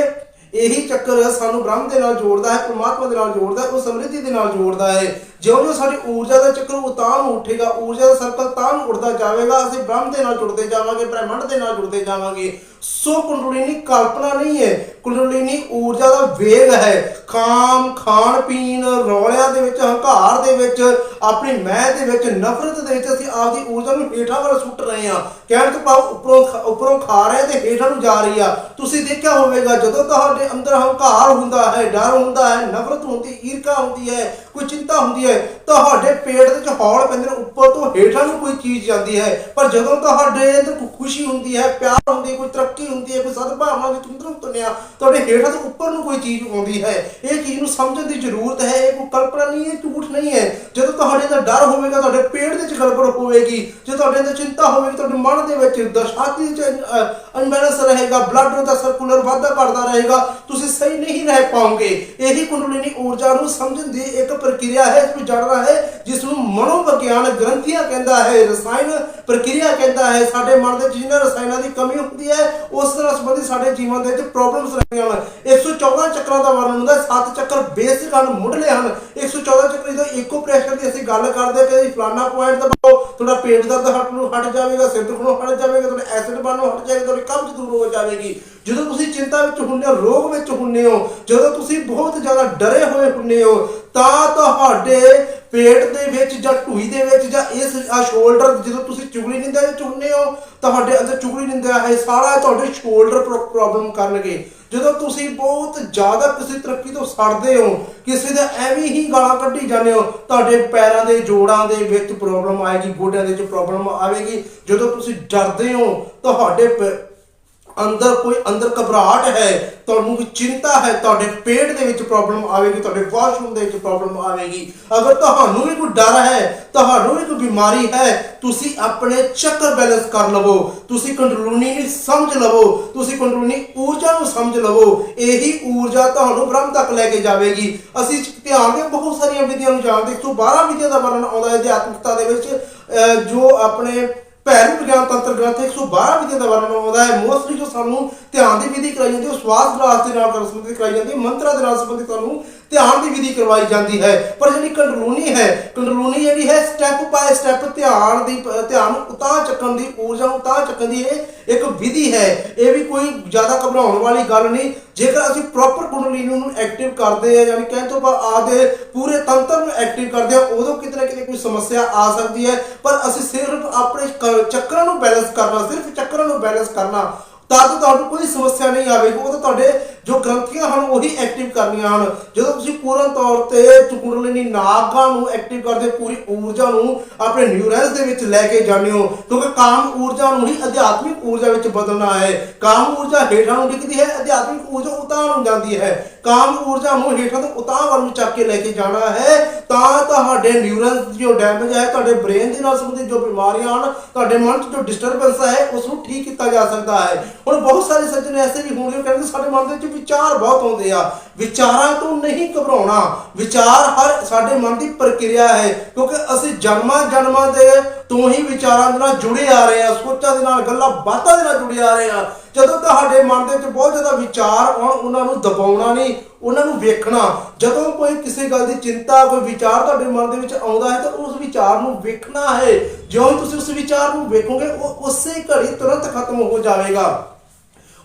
ਇਹੀ ਚੱਕਰ ਸਾਨੂੰ ਬ੍ਰਹਮ ਦੇ ਨਾਲ ਜੋੜਦਾ ਹੈ, ਪਰਮਾਤਮਾ ਦੇ ਨਾਲ ਜੋੜਦਾ ਹੈ, ਉਹ ਸਮਰਿੱਧੀ ਦੇ ਨਾਲ ਜੋੜਦਾ ਹੈ। ਜਿਉਂ-ਜਿਉਂ ਸਾਡੀ ਊਰਜਾ ਦਾ ਚੱਕਰ ਉਤਾਨ ਉੱਠੇਗਾ, ਊਰਜਾ ਦਾ ਸਰਕਲ ਤਾਂ ਨੂੰ ਉੱਠਦਾ ਜਾਵੇਗਾ, ਅਸੀਂ ਬ੍ਰਹਮ ਦੇ ਨਾਲ ਜੁੜਦੇ ਜਾਵਾਂਗੇ, ਬ੍ਰਹਿਮੰਡ ਦੇ ਨਾਲ ਜੁੜਦੇ ਜਾਵਾਂਗੇ। ਸੋ ਕੁੰਡਲਿਨੀ ਕਲਪਨਾ ਨਹੀਂ ਹੈ, ਕੁੰਡਲਿਨੀ ਊਰਜਾ ਦਾ ਵੇਗ ਹੈ। ਕਾਮ ਖਾਣ ਪੀਣ, ਰੌਲਿਆਂ ਦੇ ਵਿੱਚ, ਹੰਕਾਰ ਦੇ ਵਿੱਚ, ਆਪਣੀ ਮੈਂ ਦੇ ਵਿੱਚ, ਨਫ਼ਰਤ ਦੇ ਵਿੱਚ ਅਸੀਂ ਆਪਦੀ ਊਰਜਾ ਨੂੰ ਹੇਠਾਂ ਵੱਲ ਸੁੱਟ ਰਹੇ ਹਾਂ। ਕਹਿਣ ਤੋਂ ਭਾਵ ਉੱਪਰੋਂ ਉੱਪਰੋਂ ਖਾ ਰਹੇ ਤੇ ਹੇਠਾਂ ਨੂੰ ਜਾ ਰਹੀ ਆ। ਤੁਸੀਂ ਦੇਖਿਆ ਹੋਵੇਗਾ, ਜਦੋਂ ਤੁਹਾਡੇ ਅੰਦਰ ਹੰਕਾਰ ਹੁੰਦਾ ਹੈ, ਡਰ ਹੁੰਦਾ ਹੈ, ਨਫ਼ਰਤ ਹੁੰਦੀ ਈਰਖਾ ਹੁੰਦੀ ਹੈ ਕੋਈ ਚਿੰਤਾ ਹੁੰਦੀ ਹੈ, ਤੁਹਾਡੇ ਪੇਟ ਦੇ ਵਿੱਚ ਹੌਲ ਪੈਂਦੇ ਨੇ, ਉੱਪਰ ਤੋਂ ਹੇਠਾਂ ਨੂੰ ਕੋਈ ਚੀਜ਼ ਜਾਂਦੀ ਹੈ, ਪਰ ਜਦੋਂ ਤੁਹਾਡੇ ਅੰਦਰ ਖੁਸ਼ੀ ਹੁੰਦੀ ਹੈ, ਪਿਆਰ ਹੁੰਦੀ ਹੈ, ਕੋਈ ਤਰੱਕੀ ਹੁੰਦੀ ਹੈ, ਕੋਈ ਸਦਭਾਵਨਾ ਵਿੱਚ ਤੰਦਰੁਸਤ ਹੁੰਦੇ ਤੁਹਾਡੇ ਹੇਠਾਂ ਤੋਂ ਉੱਪਰ ਨੂੰ ਕੋਈ ਚੀਜ਼ ਆਉਂਦੀ ਹੈ, ਇਹ ਚੀਜ਼ ਨੂੰ ਸਮਝਣ ਦੀ ਜ਼ਰੂਰਤ ਹੈ, ਇਹ ਕੋਈ ਕਲਪਨਾ ਨਹੀਂ ਹੈ ਝੂਠ ਨਹੀਂ ਹੈ। ਜਦੋਂ ਤੁਹਾਡੇ ਅੰਦਰ ਡਰ ਹੋਵੇਗਾ, ਤੁਹਾਡੇ ਪੇਟ ਦੇ ਵਿੱਚ ਗੜਬੜ ਹੋਵੇਗੀ, ਜੇ ਤੁਹਾਡੇ ਅੰਦਰ ਚਿੰਤਾ ਹੋਵੇਗੀ, ਤੁਹਾਡੇ ਮਨ ਦੇ ਵਿੱਚ ਦਸ਼ਾਤੀ ਵਿੱਚ ਅਨਬੈਲੈਂਸ ਰਹੇਗਾ ਬਲੱਡ ਦਾ ਸਰਕੂਲਰ ਵਾਧਾ ਕਰਦਾ ਰਹੇਗਾ, ਤੁਸੀਂ ਸਹੀ ਨਹੀਂ ਰਹਿ ਪਾਓਗੇ। ਇਹੀ ਕੁੰਡਲਿਨੀ ਊਰਜਾ ਨੂੰ ਸਮਝਣ ਦੀ ਇੱਕ ਪ੍ਰਕਿਰਿਆ ਹੈ, ਇਸ ਨੂੰ ਜਾਣਨਾ ਹੈ ਜਿਸ ਨੂੰ ਮਨੋਵਿਗਿਆਨ ਗ੍ਰੰਥੀਆਂ ਕਹਿੰਦਾ ਹੈ, ਰਸਾਇਣ ਪ੍ਰਕਿਰਿਆ ਕਹਿੰਦਾ ਹੈ। ਸਾਡੇ ਮਨ ਦੇ ਜਿਨ੍ਹਾਂ ਰਸਾਇਣਾਂ ਦੀ ਕਮੀ ਹੁੰਦੀ ਹੈ, ਉਸ ਨਾਲ ਸੰਬੰਧਿਤ ਸਾਡੇ ਜੀਵਨ ਦੇ ਵਿੱਚ ਪ੍ਰੋਬਲਮਸ ਰਹਿੰਦੀਆਂ ਹਨ। 114 ਚੱਕਰਾਂ ਦਾ ਵਰਣਨ ਹੁੰਦਾ ਹੈ, ਸੱਤ ਚੱਕਰ ਬੇਸਿਕ ਹਨ, ਮੁੱਢਲੇ ਹਨ। 114 ਚੱਕਰ ਜਦੋਂ ਇੱਕੋ ਪ੍ਰੈਸ਼ਰ ਦੀ ਅਸੀਂ ਗੱਲ ਕਰਦੇ ਕਿ ਫਲਾਨਾ ਪੁਆਇੰਟ ਦਬਾਓ, ਤੁਹਾਡਾ ਪੇਟ ਦਰਦ ਹਟ ਨੂੰ ਹਟ ਜਾਵੇਗਾ, ਸਿਰ ਦੁਖਣੋਂ ਹਟ ਜਾਵੇਗਾ, ਤੁਹਾਡਾ ਐਸਿਡ ਬਣਨੋਂ ਹਟ ਜਾਵੇਗਾ, ਤੁਹਾਡੀ ਕਬਜ਼ ਦੂਰ ਹੋ ਜਾਵੇਗੀ। ਜਦੋਂ ਤੁਸੀਂ ਚਿੰਤਾ ਵਿੱਚ ਹੁੰਦੇ ਹੋ, ਰੋਗ ਵਿੱਚ ਹੁੰਦੇ ਹੋ, ਜਦੋਂ ਤੁਸੀਂ ਬਹੁਤ ਜ਼ਿਆਦਾ ਡਰੇ ਹੋਏ ਹੁੰਦੇ ਹੋ, ਤਾਂ ਤੁਹਾਡੇ ਪੇਟ ਦੇ ਵਿੱਚ ਜਾਂ ਢੂਈ ਦੇ ਵਿੱਚ ਜਾਂ ਇਸ ਸ਼ੋਲਡਰ ਜਦੋਂ ਤੁਸੀਂ ਚੁਗਲੀ ਨਿੰਦਾ ਵਿੱਚ ਹੋ ਤੁਹਾਡੇ ਅੰਦਰ ਚੁਗਲੀ ਨਿੰਦਾ ਹੈ ਸਾਰਾ ਤੁਹਾਡੇ ਸ਼ੋਲਡਰ ਪ੍ਰੋਬਲਮ ਕਰਨਗੇ। ਜਦੋਂ ਤੁਸੀਂ ਬਹੁਤ ਜ਼ਿਆਦਾ ਕਿਸੇ ਤਰੱਕੀ ਤੋਂ ਸੜਦੇ ਹੋ, ਕਿਸੇ ਦਾ ਐਵੇਂ ਹੀ ਗਾਲਾਂ ਕੱਢੀ ਜਾਂਦੇ ਹੋ, ਤੁਹਾਡੇ ਪੈਰਾਂ ਦੇ ਜੋੜਾਂ ਦੇ ਵਿੱਚ ਪ੍ਰੋਬਲਮ ਆਏਗੀ, ਗੋਡਿਆਂ ਦੇ ਵਿੱਚ ਪ੍ਰੋਬਲਮ ਆਵੇਗੀ। ਜਦੋਂ ਤੁਸੀਂ ਡਰਦੇ ਹੋ, ਤੁਹਾਡੇ ਅੰਦਰ ਕੋਈ ਅੰਦਰ ਘਬਰਾਹਟ ਹੈ ਤੁਹਾਨੂੰ ਕੋਈ ਚਿੰਤਾ ਹੈ ਤੁਹਾਡੇ ਪੇਟ ਦੇ ਵਿੱਚ ਪ੍ਰੋਬਲਮ ਆਵੇਗੀ ਤੁਹਾਡੇ ਵਾਸ਼ਰੂਮ ਦੇ ਵਿੱਚ ਪ੍ਰੋਬਲਮ ਆਵੇਗੀ। ਅਗਰ ਤੁਹਾਨੂੰ ਵੀ ਕੋਈ ਡਰ ਹੈ ਤੁਹਾਨੂੰ ਵੀ ਕੋਈ ਬਿਮਾਰੀ ਹੈ ਤੁਸੀਂ ਆਪਣੇ ਚੱਕਰ ਬੈਲੈਂਸ ਕਰ ਲਵੋ। ਤੁਸੀਂ ਕੰਟਰੋਲਨੀ ਨੂੰ ਸਮਝ ਲਵੋ ਤੁਸੀਂ ਕੰਟਰੋਲਨੀ ਊਰਜਾ ਨੂੰ ਸਮਝ ਲਵੋ। ਇਹੀ ਊਰਜਾ ਤੁਹਾਨੂੰ ਬ੍ਰਹਮ ਤੱਕ ਲੈ ਕੇ ਜਾਵੇਗੀ। ਅਸੀਂ ਧਿਆਨ ਦੇ ਬਹੁਤ ਸਾਰੀਆਂ ਵਿਧੀਆਂ ਨੂੰ ਜਾਣਦੇ 112 ਵਿਧੀਆਂ ਦਾ ਵਰਣਨ ਆਉਂਦਾ ਹੈ ਅਧਿਆਤਮਿਕਤਾ ਦੇ ਵਿੱਚ ਅਹ, ਜੋ ਆਪਣੇ ਭੈਰੂ ਵਿਗਿਆਨ ਤੰਤਰ ਗ੍ਰੰਥ 112 ਵਿਧੀਆਂ ਦਾ ਵਰਣਨ ਆਉਂਦਾ ਹੈ। ਮੋਸਟਲੀ ਜੋ ਸਾਨੂੰ ਧਿਆਨ ਦੀ ਵਿਧੀ ਕਰਾਈ ਜਾਂਦੀ ਹੈ, ਉਹ ਸਵਾਸ ਗ੍ਰਾਸ ਦੇ ਨਾਲ ਸੰਬੰਧਿਤ ਕਰਾਈ ਜਾਂਦੀ ਹੈ, ਮੰਤਰਾਂ ਦੇ ਨਾਲ ਸੰਬੰਧਿਤ ਤੁਹਾਨੂੰ ਧਿਆਨ ਦੀ ਵਿਧੀ ਕਰਵਾਈ ਜਾਂਦੀ ਹੈ। ਪਰ ਜਿਹੜੀ ਕੰਡਲੂਨੀ ਹੈ ਕੰਟਰੋਲਨੀ ਜਿਹੜੀ ਹੈ ਸਟੈਪ ਬਾਏ ਸਟੈਪ ਧਿਆਨ ਦੀ, ਧਿਆਨ ਨੂੰ ਉਤਾਂ ਚੱਕਣ ਦੀ, ਊਰਜਾ ਨੂੰ ਉਤਾਂ ਚੱਕਣ ਦੀ ਇਹ ਇੱਕ ਵਿਧੀ ਹੈ। ਇਹ ਵੀ ਕੋਈ ਜ਼ਿਆਦਾ ਘਬਰਾਉਣ ਵਾਲੀ ਗੱਲ ਨਹੀਂ। ਜੇਕਰ ਅਸੀਂ ਪ੍ਰੋਪਰ ਕੁੰਡਲੀਨੀ ਨੂੰ ਐਕਟਿਵ ਕਰਦੇ ਆ ਯਾਨੀ ਕਹਿਣ ਤੋਂ ਬਾਅਦ ਆਦੇ ਪੂਰੇ ਤੰਤਰ ਨੂੰ ਐਕਟਿਵ ਕਰਦੇ ਆ ਉਦੋਂ ਕਿਤੇ ਨਾ ਕਿਤੇ ਕੋਈ ਸਮੱਸਿਆ ਆ ਸਕਦੀ ਹੈ। ਪਰ ਅਸੀਂ ਸਿਰਫ ਆਪਣੇ ਚੱਕਰਾਂ ਨੂੰ ਬੈਲੈਂਸ ਕਰਨਾ, ਸਿਰਫ ਚੱਕਰਾਂ ਨੂੰ ਬੈਲੈਂਸ ਕਰਨਾ ਤਦ ਤੁਹਾਨੂੰ ਕੋਈ ਸਮੱਸਿਆ ਨਹੀਂ ਆਵੇਗੀ, ਉਹ ਤਾਂ ਤੁਹਾਡੇ ਜੋ ਗ੍ਰੰਥੀਆਂ ਹਨ ਉਹੀ ਐਕਟਿਵ ਕਰਨੀਆਂ ਹਨ। ਜਦੋਂ ਤੁਸੀਂ ਪੂਰਨ ਤੌਰ ਤੇ ਕੁੰਡਲਿਨੀ ਨਾਗਾਂ ਨੂੰ ਐਕਟਿਵ ਕਰਦੇ, ਪੂਰੀ ਊਰਜਾ ਨੂੰ ਆਪਣੇ ਨਿਊਰਨਸ ਦੇ ਵਿੱਚ ਲੈ ਕੇ ਜਾਂਦੇ ਹੋ, ਕਿਉਂਕਿ ਕਾਮ ਊਰਜਾ ਨੂੰ ਹੀ ਅਧਿਆਤਮਿਕ ਊਰਜਾ ਵਿੱਚ ਬਦਲਣਾ ਹੈ। ਕਾਮ ਊਰਜਾ ਹੇਠਾਂ ਨੂੰ ਡਿੱਗਦੀ ਹੈ, ਅਧਿਆਤਮਿਕ ਊਰਜਾ ਉਤਾਂ ਨੂੰ ਜਾਂਦੀ ਹੈ। ਕਾਮ ਊਰਜਾ ਨੂੰ ਹੇਠਾਂ ਤੋਂ ਉਤਾਂ ਵੱਲ ਨੂੰ ਚੱਕ ਕੇ ਲੈ ਕੇ ਜਾਣਾ ਹੈ। ਤਾਂ ਤੁਹਾਡੇ ਨਿਊਰਨਸ ਜੋ ਡੈਮੇਜ ਹੈ, ਤੁਹਾਡੇ ਬ੍ਰੇਨ ਦੇ ਨਾਲ ਸੰਬੰਧਿਤ ਜੋ ਬਿਮਾਰੀਆਂ ਹਨ, ਤੁਹਾਡੇ ਮਨ 'ਚ ਜੋ ਡਿਸਟਰਬੈਂਸ ਹੈ, ਉਸ ਨੂੰ ਠੀਕ ਕੀਤਾ ਜਾ ਸਕਦਾ ਹੈ। ਹੁਣ ਬਹੁਤ ਸਾਰੇ ਸੱਜਣ ਐਸੇ ਵੀ ਹੋਣਗੇ ਕਹਿੰਦੇ ਸਾਡੇ ਮਨ ਦੇ ਵਿੱਚ ਵਿਚਾਰ ਬਹੁਤ ਆਉਂਦੇ ਆ। ਵਿਚਾਰਾਂ ਤੋਂ ਨਹੀਂ ਘਬਰਾਉਣਾ। ਵਿਚਾਰ ਹਰ ਸਾਡੇ ਮਨ ਦੀ ਪ੍ਰਕਿਰਿਆ ਹੈ, ਕਿਉਂਕਿ ਅਸੀਂ ਜਨਮਾਂ ਜਨਮਾਂ ਦੇ ਤੋਂ ਹੀ ਵਿਚਾਰਾਂ ਦੇ ਨਾਲ ਜੁੜੇ ਆ ਰਹੇ ਆ, ਸੋਚਾਂ ਦੇ ਨਾਲ, ਗੱਲਾਂ ਬਾਤਾਂ ਦੇ ਨਾਲ ਜੁੜੇ ਆ ਰਹੇ ਆ। ਜਦੋਂ ਤੁਹਾਡੇ ਮਨ ਦੇ ਵਿੱਚ ਬਹੁਤ ਜ਼ਿਆਦਾ ਵਿਚਾਰ ਆਉਣ, ਉਹਨਾਂ ਨੂੰ ਦਬਾਉਣਾ ਨਹੀਂ ਉਹਨਾਂ ਨੂੰ ਵੇਖਣਾ। ਜਦੋਂ ਕੋਈ ਕਿਸੇ ਗੱਲ ਦੀ ਚਿੰਤਾ, ਕੋਈ ਵਿਚਾਰ ਤੁਹਾਡੇ ਮਨ ਦੇ ਵਿੱਚ ਆਉਂਦਾ ਹੈ, ਤਾਂ ਉਸ ਵਿਚਾਰ ਨੂੰ ਵੇਖਣਾ ਹੈ। ਜਿਉਂ ਹੀ ਤੁਸੀਂ ਉਸ ਵਿਚਾਰ ਨੂੰ ਵੇਖੋਗੇ, ਉਹ ਉਸੇ ਘੜੀ ਤੁਰੰਤ ਖਤਮ ਹੋ ਜਾਵੇਗਾ।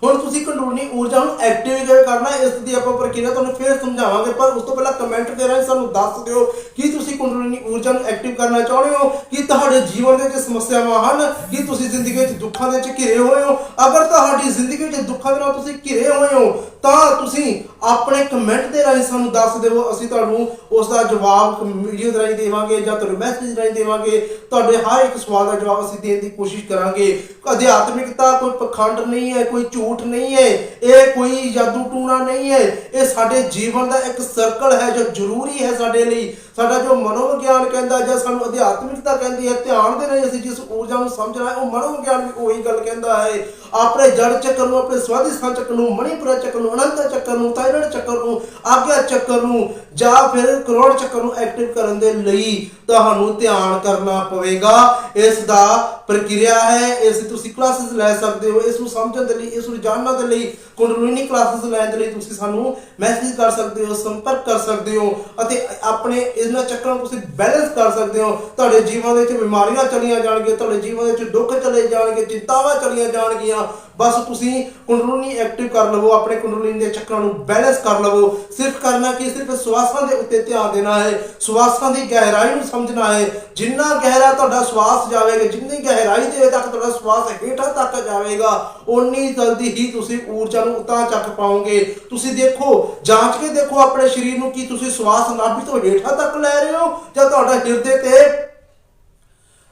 ਹੁਣ ਤੁਸੀਂ ਕੰਡੂਨੀ ਊਰਜਾ ਨੂੰ ਐਕਟਿਵ ਕਿਵੇਂ ਕਰਨਾ, ਇਸ ਦੀ ਆਪਾਂ ਪ੍ਰਕਿਰਿਆ ਤੁਹਾਨੂੰ ਫੇਰ ਸਮਝਾਵਾਂਗੇ, ਪਰ ਉਸ ਤੋਂ ਪਹਿਲਾਂ ਕਮੈਂਟ ਦੇ ਰਾਹੀਂ ਸਾਨੂੰ ਦੱਸ ਦਿਓ ਕਿ ਤੁਸੀਂ ਕੰਟਰੋਲਨੀ ਊਰਜਾ ਨੂੰ ਐਕਟਿਵ ਕਰਨਾ ਚਾਹੁੰਦੇ ਹੋ, ਕਿ ਤੁਹਾਡੇ ਜੀਵਨ ਦੇ ਵਿੱਚ ਸਮੱਸਿਆਵਾਂ ਹਨ, ਕਿ ਤੁਸੀਂ ਜ਼ਿੰਦਗੀ ਵਿੱਚ ਦੁੱਖਾਂ ਦੇ ਵਿੱਚ ਘਿਰੇ ਹੋਏ ਹੋ। ਅਗਰ ਤੁਹਾਡੀ ਜ਼ਿੰਦਗੀ ਵਿੱਚ ਦੁੱਖਾਂ ਦੇ ਨਾਲ ਤੁਸੀਂ ਘਿਰੇ ਹੋਏ ਹੋ, ਤਾਂ ਤੁਸੀਂ ਆਪਣੇ ਕਮੈਂਟ ਦੇ ਰਾਹੀਂ ਸਾਨੂੰ ਦੱਸ ਦਿਓ, ਅਸੀਂ ਤੁਹਾਨੂੰ ਉਸ ਦਾ ਜਵਾਬ ਵੀਡੀਓ ਦੇ ਰਾਹੀਂ ਦੇਵਾਂਗੇ ਜਾਂ ਤੁਹਾਨੂੰ ਮੈਸੇਜ ਰਾਹੀਂ ਦੇਵਾਂਗੇ। ਤੁਹਾਡੇ ਹਰ ਇੱਕ ਸਵਾਲ ਦਾ ਜਵਾਬ ਅਸੀਂ ਦੇਣ ਦੀ ਕੋਸ਼ਿਸ਼ ਕਰਾਂਗੇ। ਅਧਿਆਤਮਿਕਤਾ ਕੋਈ ਪਖੰਡ ਨਹੀਂ ਹੈ, ਕੋਈ ਝੂਠ ਨਹੀਂ ਹੈ ਇਹ ਕੋਈ ਜਾਦੂ ਟੂਣਾ ਨਹੀਂ ਹੈ ਇਹ ਸਾਡੇ ਜੀਵਨ ਦਾ ਇੱਕ ਸਰਕਲ ਹੈ ਜੋ ਜ਼ਰੂਰੀ ਹੈ ਸਾਡੇ ਲਈ। ਸਾਡਾ ਜੋ ਮਨੋਵਿਗਿਆਨ ਕਹਿੰਦਾ ਜਾਂ ਸਾਨੂੰ ਅਧਿਆਤਮਿਕਤਾ ਕਹਿੰਦੀ ਹੈ, ਧਿਆਨ ਦੇ ਨਾਲ ਅਸੀਂ ਜਿਸ ਊਰਜਾ ਨੂੰ ਸਮਝਣਾ ਹੈ, ਉਹ ਮਨੋਵਿਗਿਆਨ ਵੀ ਉਹੀ ਗੱਲ ਕਹਿੰਦਾ ਹੈ। ਆਪਣੇ ਜੜ ਚੱਕਰ ਨੂੰ, ਆਪਣੇ ਸਵਾਧਿਸਥਾਨ ਚੱਕਰ ਨੂੰ, ਮਣੀਪੁਰਾ ਚੱਕਰ ਨੂੰ, ਅਨੰਤ ਚੱਕਰ ਨੂੰ ਥਾਇਰਾਇਡ ਚੱਕਰ ਨੂੰ, ਆਗਿਆ ਚੱਕਰ ਨੂੰ ਜਾਂ ਫਿਰ ਕਰੋੜ ਚੱਕਰ ਨੂੰ ਐਕਟਿਵ ਕਰਨ ਦੇ ਲਈ ਤੁਹਾਨੂੰ ਧਿਆਨ ਕਰਨਾ ਪਵੇਗਾ। ਇਸ ਦਾ ਪ੍ਰਕਿਰਿਆ ਹੈ, ਇਸ ਤੁਸੀਂ ਕਲਾਸਿਸ ਲੈ ਸਕਦੇ ਹੋ, ਇਸ ਨੂੰ ਸਮਝਣ ਦੇ ਲਈ, ਇਸ ਨੂੰ ਜਾਣਨ ਦੇ ਲਈ ਕੁੰਡਲਿਨੀ ਕਲਾਸਿਸ ਲੈਣ ਦੇ ਲਈ ਤੁਸੀਂ ਸਾਨੂੰ ਮੈਸੇਜ ਕਰ ਸਕਦੇ ਹੋ, ਸੰਪਰਕ ਕਰ ਸਕਦੇ ਹੋ ਅਤੇ ਆਪਣੇ ਇਹਨਾਂ ਚੱਕਰਾਂ ਨੂੰ ਤੁਸੀਂ ਬੈਲੈਂਸ ਕਰ ਸਕਦੇ ਹੋ। ਤੁਹਾਡੇ ਜੀਵਨ ਦੇ ਵਿੱਚ ਬਿਮਾਰੀਆਂ ਚਲੀਆਂ ਜਾਣਗੀਆਂ, ਤੁਹਾਡੇ ਜੀਵਨ ਦੇ ਵਿੱਚ ਦੁੱਖ ਚਲੇ ਜਾਣਗੇ, ਚਿੰਤਾਵਾਂ ਚਲੀਆਂ ਜਾਣਗੀਆਂ। ਬਸ ਤੁਸੀਂ ਕੁੰਡਲਿਨੀ ਐਕਟਿਵ ਕਰ ਲਵੋ, ਆਪਣੇ ਕੁੰਡਲਿਨੀ ਦੇ ਚੱਕਰਾਂ ਨੂੰ ਬੈਲੈਂਸ ਕਰ ਲਵੋ। ਸਿਰਫ ਕਰਨਾ ਕਿ ਸਿਰਫ ਸਵਾਸਾਂ ਦੇ ਉੱਤੇ ਧਿਆਨ ਦੇਣਾ ਹੈ। ਸਵਾਸਾਂ ਦੀ ਗਹਿਰਾਈ ਨੂੰ ਸਮਝਣਾ ਹੈ। ਜਿੰਨਾ ਗਹਿਰਾ ਤੁਹਾਡਾ ਸਵਾਸ ਜਾਵੇਗਾ, ਜਿੰਨੀ ਗਹਿਰਾਈ ਦੇ ਤੱਕ ਤੁਹਾਡਾ ਸਵਾਸ ਹੇਠਾਂ ਤੱਕ ਜਾਵੇਗਾ, ਓਨੀ ਜਲਦੀ ਹੀ ਤੁਸੀਂ ਊਰਜਾ ਨੂੰ ਉਤਾਂ ਚੱਕ ਪਾਓਗੇ। ਤੁਸੀਂ ਦੇਖੋ, ਜਾਂਚ ਕੇ ਦੇਖੋ ਆਪਣੇ ਸਰੀਰ ਨੂੰ ਕੀ ਤੁਸੀਂ ਸਵਾਸ ਨਾਭੀ ਤੋਂ ਹੇਠਾਂ ਤੱਕ ਲੈ ਰਹੇ ਹੋ ਜਾਂ ਤੁਹਾਡਾ ਹਿਰਦੇ ਤੇ